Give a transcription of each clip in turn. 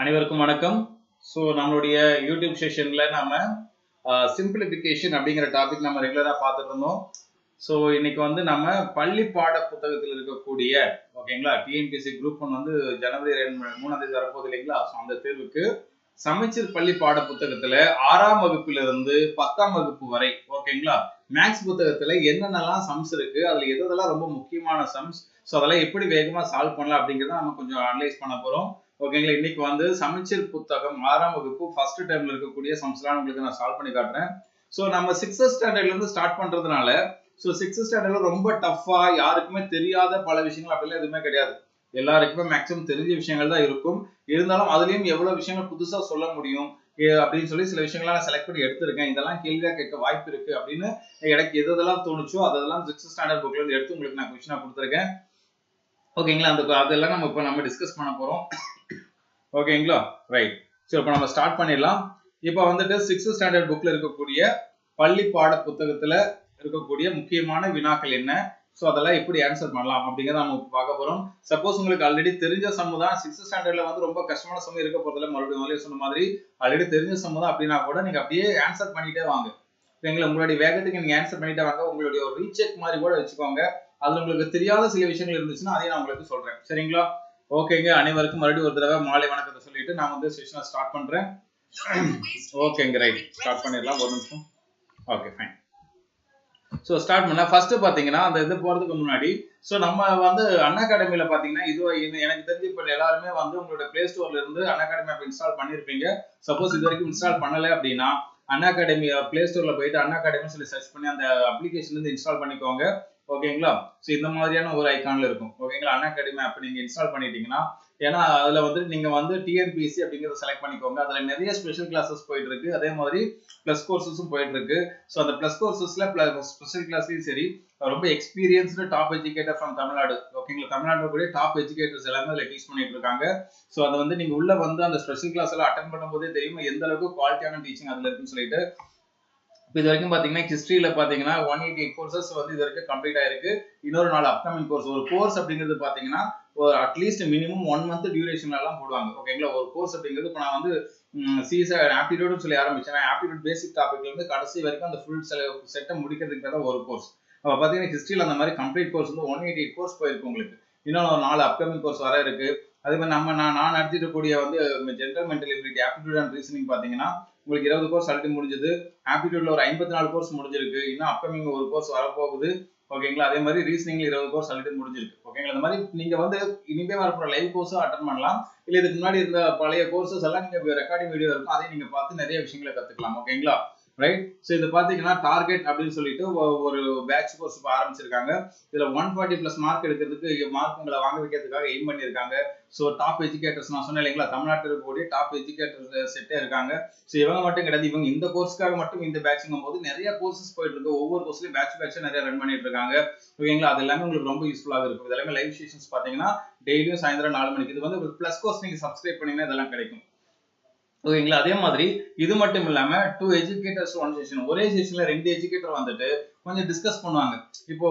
அனைவருக்கும் வணக்கம். ஸோ நம்மளுடைய யூடியூப் செஷன்ல நம்ம சிம்பிளிஃபிகேஷன் அப்படிங்கிற டாபிக் நம்ம ரெகுலரா பார்த்துட்டு இருந்தோம். ஸோ இன்னைக்கு வந்து நம்ம பள்ளி பாட புத்தகத்தில் இருக்கக்கூடிய ஓகேங்களா டிஎன்பிஎஸ்சி குரூப் ஒன் வந்து ஜனவரி ரெண்டு மூணாம் தேதி வரப்போகுது இல்லைங்களா? ஸோ அந்த தேர்வுக்கு சமைச்சர் பள்ளி பாட புத்தகத்துல ஆறாம் வகுப்பிலிருந்து பத்தாம் வகுப்பு வரை ஓகேங்களா மேக்ஸ் புத்தகத்துல என்னென்னலாம் சம்ஸ் இருக்கு? அதுல எதெல்லாம் ரொம்ப முக்கியமான சம்ஸ் ஸோ அதெல்லாம் எப்படி வேகமா சால்வ் பண்ணலாம் அப்படிங்கிறத நம்ம கொஞ்சம் அனலைஸ் பண்ண போறோம். ஓகேங்களா இன்னைக்கு வந்து சமச்சீர் புத்தகம் ஆறாம் வகுப்பு ஃபர்ஸ்ட் டைம்ல இருக்கக்கூடிய சம்ஸ்லாம் உங்களுக்கு நான் சால்வ் பண்ணி காட்டுறேன். ஸோ நம்ம சிக்ஸ்த் ஸ்டாண்டர்ட்ல இருந்து ஸ்டார்ட் பண்றதுனால ஸோ சிக்ஸ்த் ஸ்டாண்டர்ட்ல ரொம்ப டஃபா யாருக்குமே தெரியாத பல விஷயங்கள் அப்படிலாம் எதுவுமே கிடையாது. எல்லாருக்குமே மேக்ஸிமம் தெரிஞ்ச விஷயங்கள் தான் இருக்கும். இருந்தாலும் அதுலயும் எவ்வளவு விஷயங்கள் புதுசா சொல்ல முடியும்? அப்படின்னு சொல்லி சில விஷயங்களை நான் செலக்ட் பண்ணி எடுத்திருக்கேன். இதெல்லாம் கேள்வியாக கேட்க வாய்ப்பு இருக்கு அப்படின்னு எனக்கு எது எதெல்லாம் தோணுச்சோ அதெல்லாம் சிக்ஸ்த் ஸ்டாண்டர்ட் புக்ல இருந்து எடுத்து உங்களுக்கு நான் கொஸ்டினா கொடுத்துருக்கேன். ஓகேங்களா அந்த அதெல்லாம் நம்ம இப்போ நம்ம டிஸ்கஸ் பண்ண போறோம். ஓகேங்களா ரைட் சரி இப்போ நம்ம ஸ்டார்ட் பண்ணிடலாம். இப்போ வந்துட்டு சிக்ஸ்த் ஸ்டாண்டர்ட் புக்ல இருக்கக்கூடிய பள்ளி பாட புத்தகத்துல இருக்கக்கூடிய முக்கியமான வினாக்கள் என்ன? ஸோ அதெல்லாம் எப்படி ஆன்சர் பண்ணலாம் அப்படிங்கிறத நம்ம பார்க்க போறோம். சப்போஸ் உங்களுக்கு ஆல்ரெடி தெரிஞ்ச சம்மு தான் சிக்ஸ்த் ஸ்டாண்டர்ட்ல வந்து ரொம்ப கஷ்டமான சம்மு இருக்க போறதுல மறுபடியும் முதல்ல சொன்ன மாதிரி. ஆல்ரெடி தெரிஞ்ச சம்மு தான் அப்படின்னா கூட நீங்க அப்படியே ஆன்சர் பண்ணிட்டே வாங்க. சரிங்களா உங்களுடைய வேகத்துக்கு நீங்க ஆன்சர் பண்ணிட்டே வாங்க. உங்களுடைய ஒரு ரீசெக் மாதிரி கூட வச்சுக்கோங்க. அதுல உங்களுக்கு தெரியாத சில விஷயங்கள் இருந்துச்சுன்னா அதையும் நான் உங்களுக்கு சொல்றேன். சரிங்களா? ஓகேங்க அனைவருக்கும் மறுபடியும் ஒரு தடவை மாலை வணக்கத்தை சொல்லிட்டு நான் வந்து செஷனை ஸ்டார்ட் பண்றேன். ஓகேங்க ரைட் ஸ்டார்ட் பண்ணிடலாம். ஒரு நிமிஷம். ஓகே ஃபைன் ஸோ ஸ்டார்ட் பண்ண ஃபர்ஸ்ட் பாத்தீங்கன்னா அந்த இது போறதுக்கு முன்னாடி ஸோ நம்ம வந்து அன் அகாடமியில பாத்தீங்கன்னா இது எனக்கு தெரிஞ்சு இப்போ எல்லாருமே வந்து உங்களோட பிளே ஸ்டோர்ல இருந்து அன் அகாடமி ஆப் இன்ஸ்டால் பண்ணிருப்பீங்க. சப்போஸ் இது வரைக்கும் இன்ஸ்டால் பண்ணல அப்படின்னா அன் அகாடமி பிளே ஸ்டோர்ல போயிட்டு அன் அகாடமின்னு சொல்லி சர்ச் பண்ணி அந்த அப்ளிகேஷன் இருந்து இன்ஸ்டால் பண்ணிக்கோங்க. ஓகேங்களா ஸோ இந்த மாதிரியான ஒரு ஐகான்ல இருக்கும். ஓகேங்களா அன் அகாடமி ஆப் நீங்க இன்ஸ்டால் பண்ணிட்டீங்கன்னா ஏன்னா அதுல வந்து நீங்க வந்து டிஎன்பிஎஸ்சி அப்படிங்கறத செலக்ட் பண்ணிக்கோங்க. அதுல நிறைய ஸ்பெஷல் கிளாஸஸ் போயிட்டு இருக்கு அதே மாதிரி பிளஸ் கோர்சஸும் போயிட்டு இருக்கு ஸோ அந்த பிளஸ் கோர்சஸ்ல ஸ்பெஷல் கிளாஸ்லயும் சரி ரொம்ப experienced top educator from Tamil Nadu ஓகேங்களா தமிழ்நாட்டில் கூட டாப் எஜுகேட்டர்ஸ் எல்லாமே அதில் டீச் பண்ணிட்டு இருக்காங்க. ஸோ அதை வந்து நீங்க உள்ள வந்து அந்த ஸ்பெஷல் கிளாஸ் எல்லாம் அட்டன் பண்ணும்போதே தெரியும் எந்த அளவுக்கு குவாலிட்டியான டீச்சிங் அதுல இருக்குன்னு சொல்லிட்டு. இப்போ இது வரைக்கும் பாத்தீங்கன்னா ஹிஸ்டரியில பாத்தீங்கன்னா ஒன் எயிட்டி எயிட் கோர்சஸ் வந்து இது வரைக்கும் கம்ப்ளீட் ஆயிருக்கு. இன்னொரு நாலு அப்கமிங் கோர்ஸ் ஒரு கோர்ஸ் அப்படிங்கிறது பாத்தீங்கன்னா at least minimum one month டியூரேஷன்லாம் போடுவாங்க. ஓகேங்களா ஒரு கோர்ஸ் அப்படிங்கிறது இப்போ நான் வந்து சிஎஸ்ஐ ஆப்டிடியூட்னு சொல்லி ஆரம்பிச்சேன். ஆப்டிடியூட் பேசிக் டாபிக்ல இருந்து கடைசி வரைக்கும் அந்த ஃபுல் செட்டை முடிக்கிறதுக்கு தான் ஒரு கோர்ஸ் அப்போ பார்த்தீங்கன்னா ஹிஸ்ட்ரியில் அந்த மாதிரி கம்ப்ளீட் கோர்ஸ் வந்து ஒன் எயிட்டி எயிட் கோர்ஸ் போயிருக்கு உங்களுக்கு. இன்னும் ஒரு நாலு அப்கமிங் கோர்ஸ் வர இருக்கு. அதே மாதிரி நம்ம நான் நான் நடத்திட்டக்கூடிய வந்து general mental ability aptitude and reasoning பார்த்தீங்கன்னா உங்களுக்கு இருபது கோர்ஸ் ஆல்ரெடி முடிஞ்சது. ஆப்டிடியூட்ல ஒரு ஐம்பத்தி நாலு கோர்ஸ் முடிஞ்சிருக்கு. இன்னும் அப்கமிங் ஒரு கோர்ஸ் வரப்போகுது. ஓகேங்களா? அதே மாதிரி ரீசனிங்ல இருபது கோர்ஸ் ஆல்ரெடி முடிஞ்சிருக்கு. ஓகேங்களா? இந்த மாதிரி நீங்க வந்து இனிமே வரப்போற லைவ் கோர்ஸும் அட்டன் பண்ணலாம். இல்ல இதுக்கு முன்னாடி இருந்த பழைய கோர்சஸ் எல்லாம் நீங்க ரெக்கார்டிங் வீடியோ இருக்கும். அதையும் நீங்க பார்த்து நிறைய விஷயங்களை கத்துக்கலாம். ஓகேங்களா? ரைட் ஸோ இதை பார்த்தீங்கன்னா டார்கெட் அப்படின்னு சொல்லிட்டு ஒரு பேட்ச் கோர்ஸ் இப்போ ஆரம்பிச்சிருக்காங்க. இதில் ஒன் ஃபார்ட்டி ப்ளஸ் மார்க் எடுக்கிறதுக்கு மார்க் உங்களை வாங்க வைக்கிறதுக்காக எய்ம் பண்ணியிருக்காங்க. ஸோ டாப் எஜுகேட்டர்ஸ் நான் சொன்னேன் இல்லைங்களா தமிழ்நாட்டில் இருக்கக்கூடிய டாப் எஜுகேட்டர் செட்டே இருக்காங்க. ஸோ இவங்க மட்டும் கிடையாது இவங்க இந்த கோர்ஸ்க்காக மட்டும் இந்த பேட்சுங்கும் போது நிறைய கோர்சஸ் போயிட்டு இருக்கு. ஒவ்வொரு கோர்ஸ்லையும் பேட்ச் பேட்சா நிறைய ரன் பண்ணிட்டு இருக்காங்க. ஓகேங்களா? அது எல்லாமே உங்களுக்கு ரொம்ப யூஸ்ஃபுல்லாக இருக்கும். இது எல்லாமே லைவ் செஷன்ஸ் பார்த்தீங்கன்னா டெய்லியும் சாயந்தரம் நாலு மணிக்கு. இது வந்து ப்ளஸ் கோர்ஸ் நீங்கள் சப்ஸ்கிரைப் பண்ணீங்கன்னா இதெல்லாம் கிடைக்கும். ஓகேங்களா அதே மாதிரி இது மட்டும் இல்லாம டூ எஜுகேட்டர்ஸ் ஒன் செஷன் ஒரே செஷன்ல ரெண்டு எஜுகேட்டர் வந்துட்டு கொஞ்சம் டிஸ்கஸ் பண்ணுவாங்க. இப்போ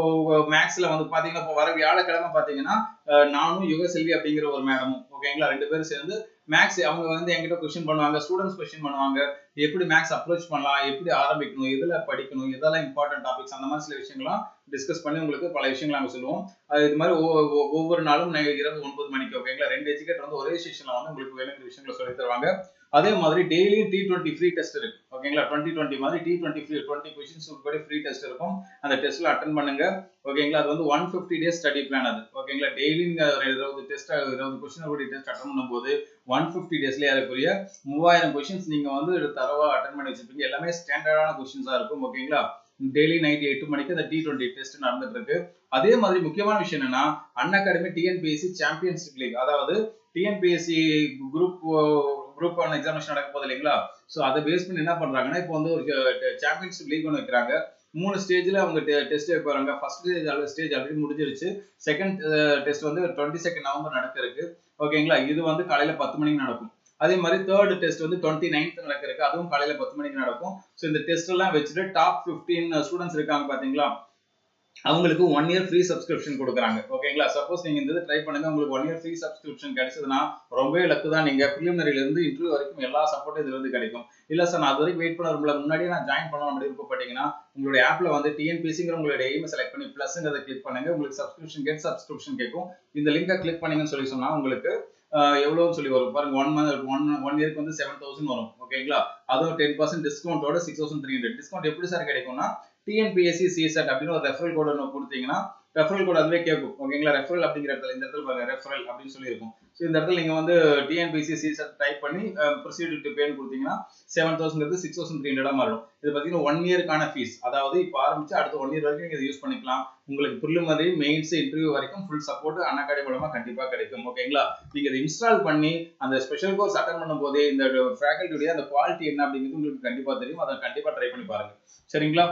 மேக்ஸ்ல வந்து பாத்தீங்கன்னா இப்போ வர வியாழக்கிழமை பாத்தீங்கன்னா நானும் நானும் யுகசெல்வி அப்படிங்கிற ஒரு மேடமும் ஓகேங்களா ரெண்டு பேரும் சேர்ந்து மேக்ஸ் அவங்க வந்து என்கிட்ட கொஸ்டின் பண்ணுவாங்க ஸ்டூடெண்ட்ஸ் கொஸ்டின் பண்ணுவாங்க. எப்படி மேக்ஸ் அப்ரோச் பண்ணலாம் எப்படி ஆரம்பிக்கணும் எதில் படிக்கணும் எதெல்லாம் இம்பார்ட்டன்ட் டாபிக்ஸ் அந்த மாதிரி சில விஷயங்கள்லாம் டிஸ்கஸ் பண்ணி உங்களுக்கு பல விஷயங்கள் நாங்கள் சொல்லுவோம். அது இது மாதிரி ஒவ்வொரு ஒவ்வொரு- நாளும் இரவு ஒன்பது மணிக்கு ஓகேங்களா ரெண்டு எஜுகேட்டர் வந்து ஒரே செஷனில் வந்து உங்களுக்கு வேணுங்கிற விஷயங்களை சொல்லி தருவாங்க. அதே மாதிரி டெய்லியும் டி டுவெண்ட்டி ஃப்ரீ டெஸ்ட் இருக்கு. ஓகேங்களா டுவெண்ட்டி டுவெண்ட்டி மாதிரி T twenty free twenty questions உட்படி free test இருக்கும். அந்த டெஸ்ட்ல அட்டன் பண்ணுங்க. ஓகேங்களா அது வந்து one fifty days study plan அது. ஓகேங்களா டெய்லி ஒரு இருபது டெஸ்ட் இருபது கொஸ்டின் கூட டெஸ்ட் அட்டன் பண்ணும்போது ஒன் ஃபிஃப்டி டேஸ்ல ஏறக்குரிய மூவாயிரம் கொஸ்டின்ஸ் நீங்க வந்து தரவா அட்டன் பண்ணி வச்சிருப்பீங்க. எல்லாமே ஸ்டாண்டர்டான கொஸ்டின்ஸா இருக்கும். ஓகேங்களா டெய்லி நைட் எட்டு மணிக்கு அந்த டி டுவெண்ட்டி டெஸ்ட் நடந்துட்டு இருக்கு. அதே மாதிரி முக்கியமான விஷயம் என்னன்னா Unacademy TNPSC championship league அதாவது TNPSC group group one examination நடக்க போகுது இல்லைங்களா? ஸோ அதை பேஸ் பண்ணி என்ன பண்றாங்கன்னா இப்போ வந்து ஒரு சாம்பியன்ஷிப் லீக் ஒன்று வைக்கிறாங்க. மூணு ஸ்டேஜில் அவங்க டெஸ்ட் வைப்பாங்க ஃபர்ஸ்ட் ஸ்டேஜ் ஸ்டேஜ் ஆல்ரெடி முடிஞ்சிருச்சு. செகண்ட் டெஸ்ட் வந்து டுவெண்ட்டி செகண்ட் நவம்பர் நடக்க இருக்கு ஓகேங்களா? இது வந்து காலையில பத்து மணிக்கு நடக்கும். அதே மாதிரி தேர்ட் டெஸ்ட் வந்து டுவெண்ட்டி நைன்த் நடக்க இருக்கு அதுவும் காலையில பத்து மணிக்கு நடக்கும். ஸோ இந்த டெஸ்ட் எல்லாம் வச்சுட்டு டாப் 15 ஸ்டூடெண்ட்ஸ் இருக்காங்க பாத்தீங்களா? அவங்களுக்கு ஒன் இயர் ஃப்ரீ சப்ஸ்கிரிப்ஷன் கொடுக்குறாங்க. ஓகேங்களா சப்போஸ் நீங்க இந்த ட்ரை பண்ணுங்க உங்களுக்கு ஒன் இயர் ஃப்ரீ சப்ஸ்கிரிப்ஷன் கிடைச்சதுன்னா ரொம்பவே லக்கு தான். நீங்க ப்ரிலிமினரில இருந்து இன்டர்வியூ வரைக்கும் எல்லா சப்போர்ட்டும் இதுல இருந்து கிடைக்கும். இல்ல சார் நான் அது வரைக்கும் வெயிட் பண்ண விரும்பல. முன்னாடியே நான் ஜாயின் பண்ணணும் அப்படி விருப்பப்பட்டீங்கன்னா உங்களுடைய ஆப்ல வந்து டிஎன்பிசிங்கிற உங்களுடைய எய்மை செலக்ட் பண்ணி பிளஸ்ங்கிறத கிளிக் பண்ணுங்க. உங்களுக்கு சப்ஸ்கிரிப்ஷன் கெட் சப்ஸ்கிரிப்ஷன் கேட்கும். இந்த லிங்கை கிளிக் பண்ணீங்கன்னு சொல்லி சொன்னா உங்களுக்கு எவ்வளோன்னு சொல்லி வரும். பாருங்க ஒன் மந்த் ஒன் ஒன் இயர்க்கு வந்து செவன் தௌசண்ட் வரும். ஓகேங்களா அதுவும் ten percent டிஸ்கவுண்டோட six thousand three hundred discount எப்படி சார் கிடைக்கும்னா டிஎன்பிஎஸ்சி சிஎஸ்எட் அப்படின்னு ஒரு ரெஃபரல் கோடு ஒன்று கொடுத்தீங்கன்னா ரெஃபரல் கோடு அதுவே கேட்கும். ஓகேங்களா ரெஃபரல் அப்படிங்கிற இடத்துல இந்த இடத்துல பாருங்க ரெஃபரல் அப்படின்னு சொல்லி இருக்கும் ஸோ இந்த இடத்துல நீங்கள் வந்து டிஎன்பிசி சிஎஸ்எட் டைப் பண்ணி ப்ரொசீடியூர் டு பேன்னு கொடுத்தீங்கன்னா seven thousand six thousand three ஹண்ட்ரடாக மாறும். இது பார்த்தீங்கன்னா ஒன் இயருக்கான ஃபீஸ் அதாவது இப்போ ஆரம்பிச்சு அடுத்த ஒன் இயர் வரைக்கும் நீங்கள் இதை யூஸ் பண்ணிக்கலாம். உங்களுக்கு ப்ரிலிமரி மெயின்ஸ் இன்டர்வியூ வரைக்கும் ஃபுல் சப்போர்ட் அன்னகாடி மூலமா கண்டிப்பா கிடைக்கும். ஓகேங்களா நீங்க இதை இன்ஸ்டால் பண்ணி அந்த ஸ்பெஷல் கோர்ஸ் அட்டன் பண்ணும் போதே இந்த ஃபேக்கல்ட்டியுடைய அந்த குவாலிட்டி என்ன அப்படிங்கிறது உங்களுக்கு கண்டிப்பா தெரியும். அதை கண்டிப்பா ட்ரை பண்ணி பாருங்க. சரிங்களா?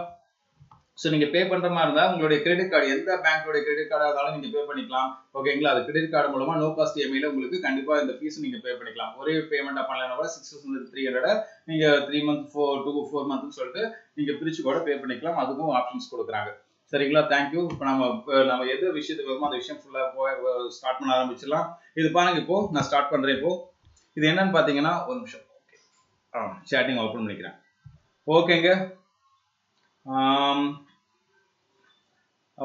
ஸோ நீங்கள் பே பண்ணுற மாதிரி இருந்தால் உங்களுடைய கிரெடிட் கார்டு எந்த பேங்க்கோடைய கிரெடிட் கார்டாக இருந்தாலும் நீங்கள் பே பண்ணிக்கலாம். ஓகேங்களா அது கிரெடிட் கார்டு மூலமாக நோ காஸ்ட் இஎம்ஐயில் உங்களுக்கு கண்டிப்பாக இந்த ஃபீஸ் நீங்கள் பே பண்ணிக்கலாம். ஒரே பேமெண்ட் பண்ணலாம் கூட சிக்ஸ் தௌசண்ட் த்ரீ ஹண்ட்ரட் நீங்கள் three month four two four மந்த்னு சொல்லிட்டு நீங்கள் பிரிச்சு கூட பே பண்ணிக்கலாம். அதுக்கும் ஆப்ஷன்ஸ் கொடுக்குறாங்க. சரிங்களா? தேங்க்யூ இப்போ நம்ம நம்ம எது விஷயத்துக்கு வருமோ அந்த விஷயம் ஃபுல்லாக போய் ஸ்டார்ட் பண்ண ஆரம்பிச்சிடலாம். இது பாருங்க இப்போ நான் ஸ்டார்ட் பண்ணுறேன் இப்போ. இது என்னன்னு பார்த்தீங்கன்னா ஒரு நிமிஷம். ஓகே ஆ சேட்டிங் ஓப்பன் பண்ணிக்கிறேன். ஓகேங்க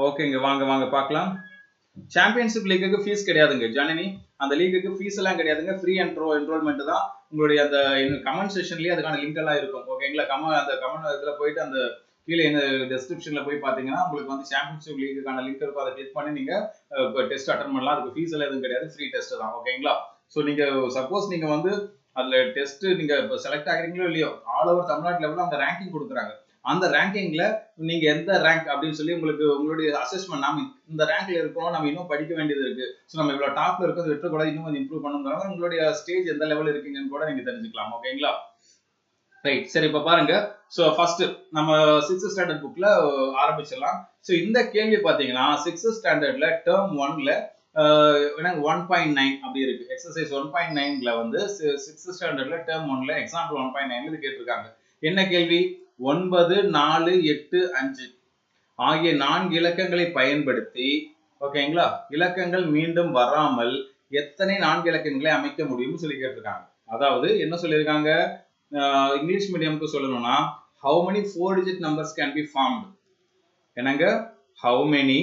ஓகேங்க வாங்க வாங்க பார்க்கலாம். சாம்பியன்ஷிப் லீக்குக்கு ஃபீஸ் கிடையாதுங்க ஜனனி. அந்த லீக்குக்கு ஃபீஸ் எல்லாம் கிடையாதுங்க. ஃப்ரீ என்ட்ரோ என்ரோல்மெண்ட் தான் உங்களுடைய அந்த கமெண்ட் செஷன்லேயே அதுக்கான லிங்க் எல்லாம் இருக்கும். ஓகேங்களா கம அந்த கமெண்ட் இதில் போயிட்டு அந்த கீழே இந்த டெஸ்கிரிப்ஷன்ல போய் பார்த்தீங்கன்னா உங்களுக்கு வந்து சாம்பியன்ஷிப் லீக்குக்கான லிங்க் இருக்கும். அதை கிளிக் பண்ணி நீங்கள் டெஸ்ட் அட்டன் பண்ணலாம். அதுக்கு ஃபீஸ் எல்லாம் எதுவும் கிடையாது. ஃப்ரீ டெஸ்ட் தான். ஓகேங்களா ஸோ நீங்கள் சப்போஸ் நீங்கள் வந்து அதில் டெஸ்ட் நீங்கள் இப்போ செலக்ட் ஆகிறீங்களோ இல்லையோ ஆல் ஓவர் தமிழ்நாட்டில் லெவலில் அந்த ரேங்கிங் கொடுக்குறாங்க. அந்த ரேங்கிங்ல நீங்க எந்த ரேங்க் அப்படின்னு சொல்லி உங்களுக்கு உங்களுடைய அசஸ்மெண்ட் நாம இந்த ரேங்க்ல இருக்கோம் நம்ம இன்னும் படிக்க வேண்டியது இருக்கு. ஸோ நம்ம இவ்வளவு டாப்ல இருக்கிறது விட்டு கூட இன்னும் கொஞ்சம் இம்ப்ரூவ் பண்ணுங்கிறாங்க உங்களுடைய ஸ்டேஜ் எந்த லெவல் இருக்கீங்கன்னு கூட நீங்க தெரிஞ்சுக்கலாம் ஓகேங்களா ரைட் சரி இப்ப பாருங்க. ஸோ ஃபர்ஸ்ட் நம்ம சிக்ஸ்த் ஸ்டாண்டர்ட் புக்ல ஆரம்பிச்சிடலாம். ஸோ இந்த கேள்வி பாத்தீங்கன்னா சிக்ஸ்த் ஸ்டாண்டர்ட்ல டேர்ம் ஒன்ல ஒன் பாயிண்ட் நைன் அப்படி இருக்கு. எக்ஸசைஸ் ஒன் பாயிண்ட் நைன்ல வந்து சிக்ஸ்த் ஸ்டாண்டர்ட்ல டேர்ம் ஒன்ல எக்ஸாம்பிள் ஒன் பாயிண்ட் நைன்ல இது கேட்டிருக்காங்க. என்ன கேள்வி? ஒன்பது நாலு எட்டு அஞ்சு. ஆகிய நான்கு இலக்கங்களை பயன்படுத்தி ஓகேங்களா? இலக்கங்கள் மீண்டும் வராமல் எத்தனை நான்கு இலக்கங்களை அமைக்க முடியும்னு சொல்லி கேட்டிருக்காங்க. அதாவது என்ன சொல்லியிருக்காங்க? இங்கிலீஷ் மீடியம்க்கு சொல்லணும்னா how many four digit numbers can be formed என்னங்க? ஹவு மெனி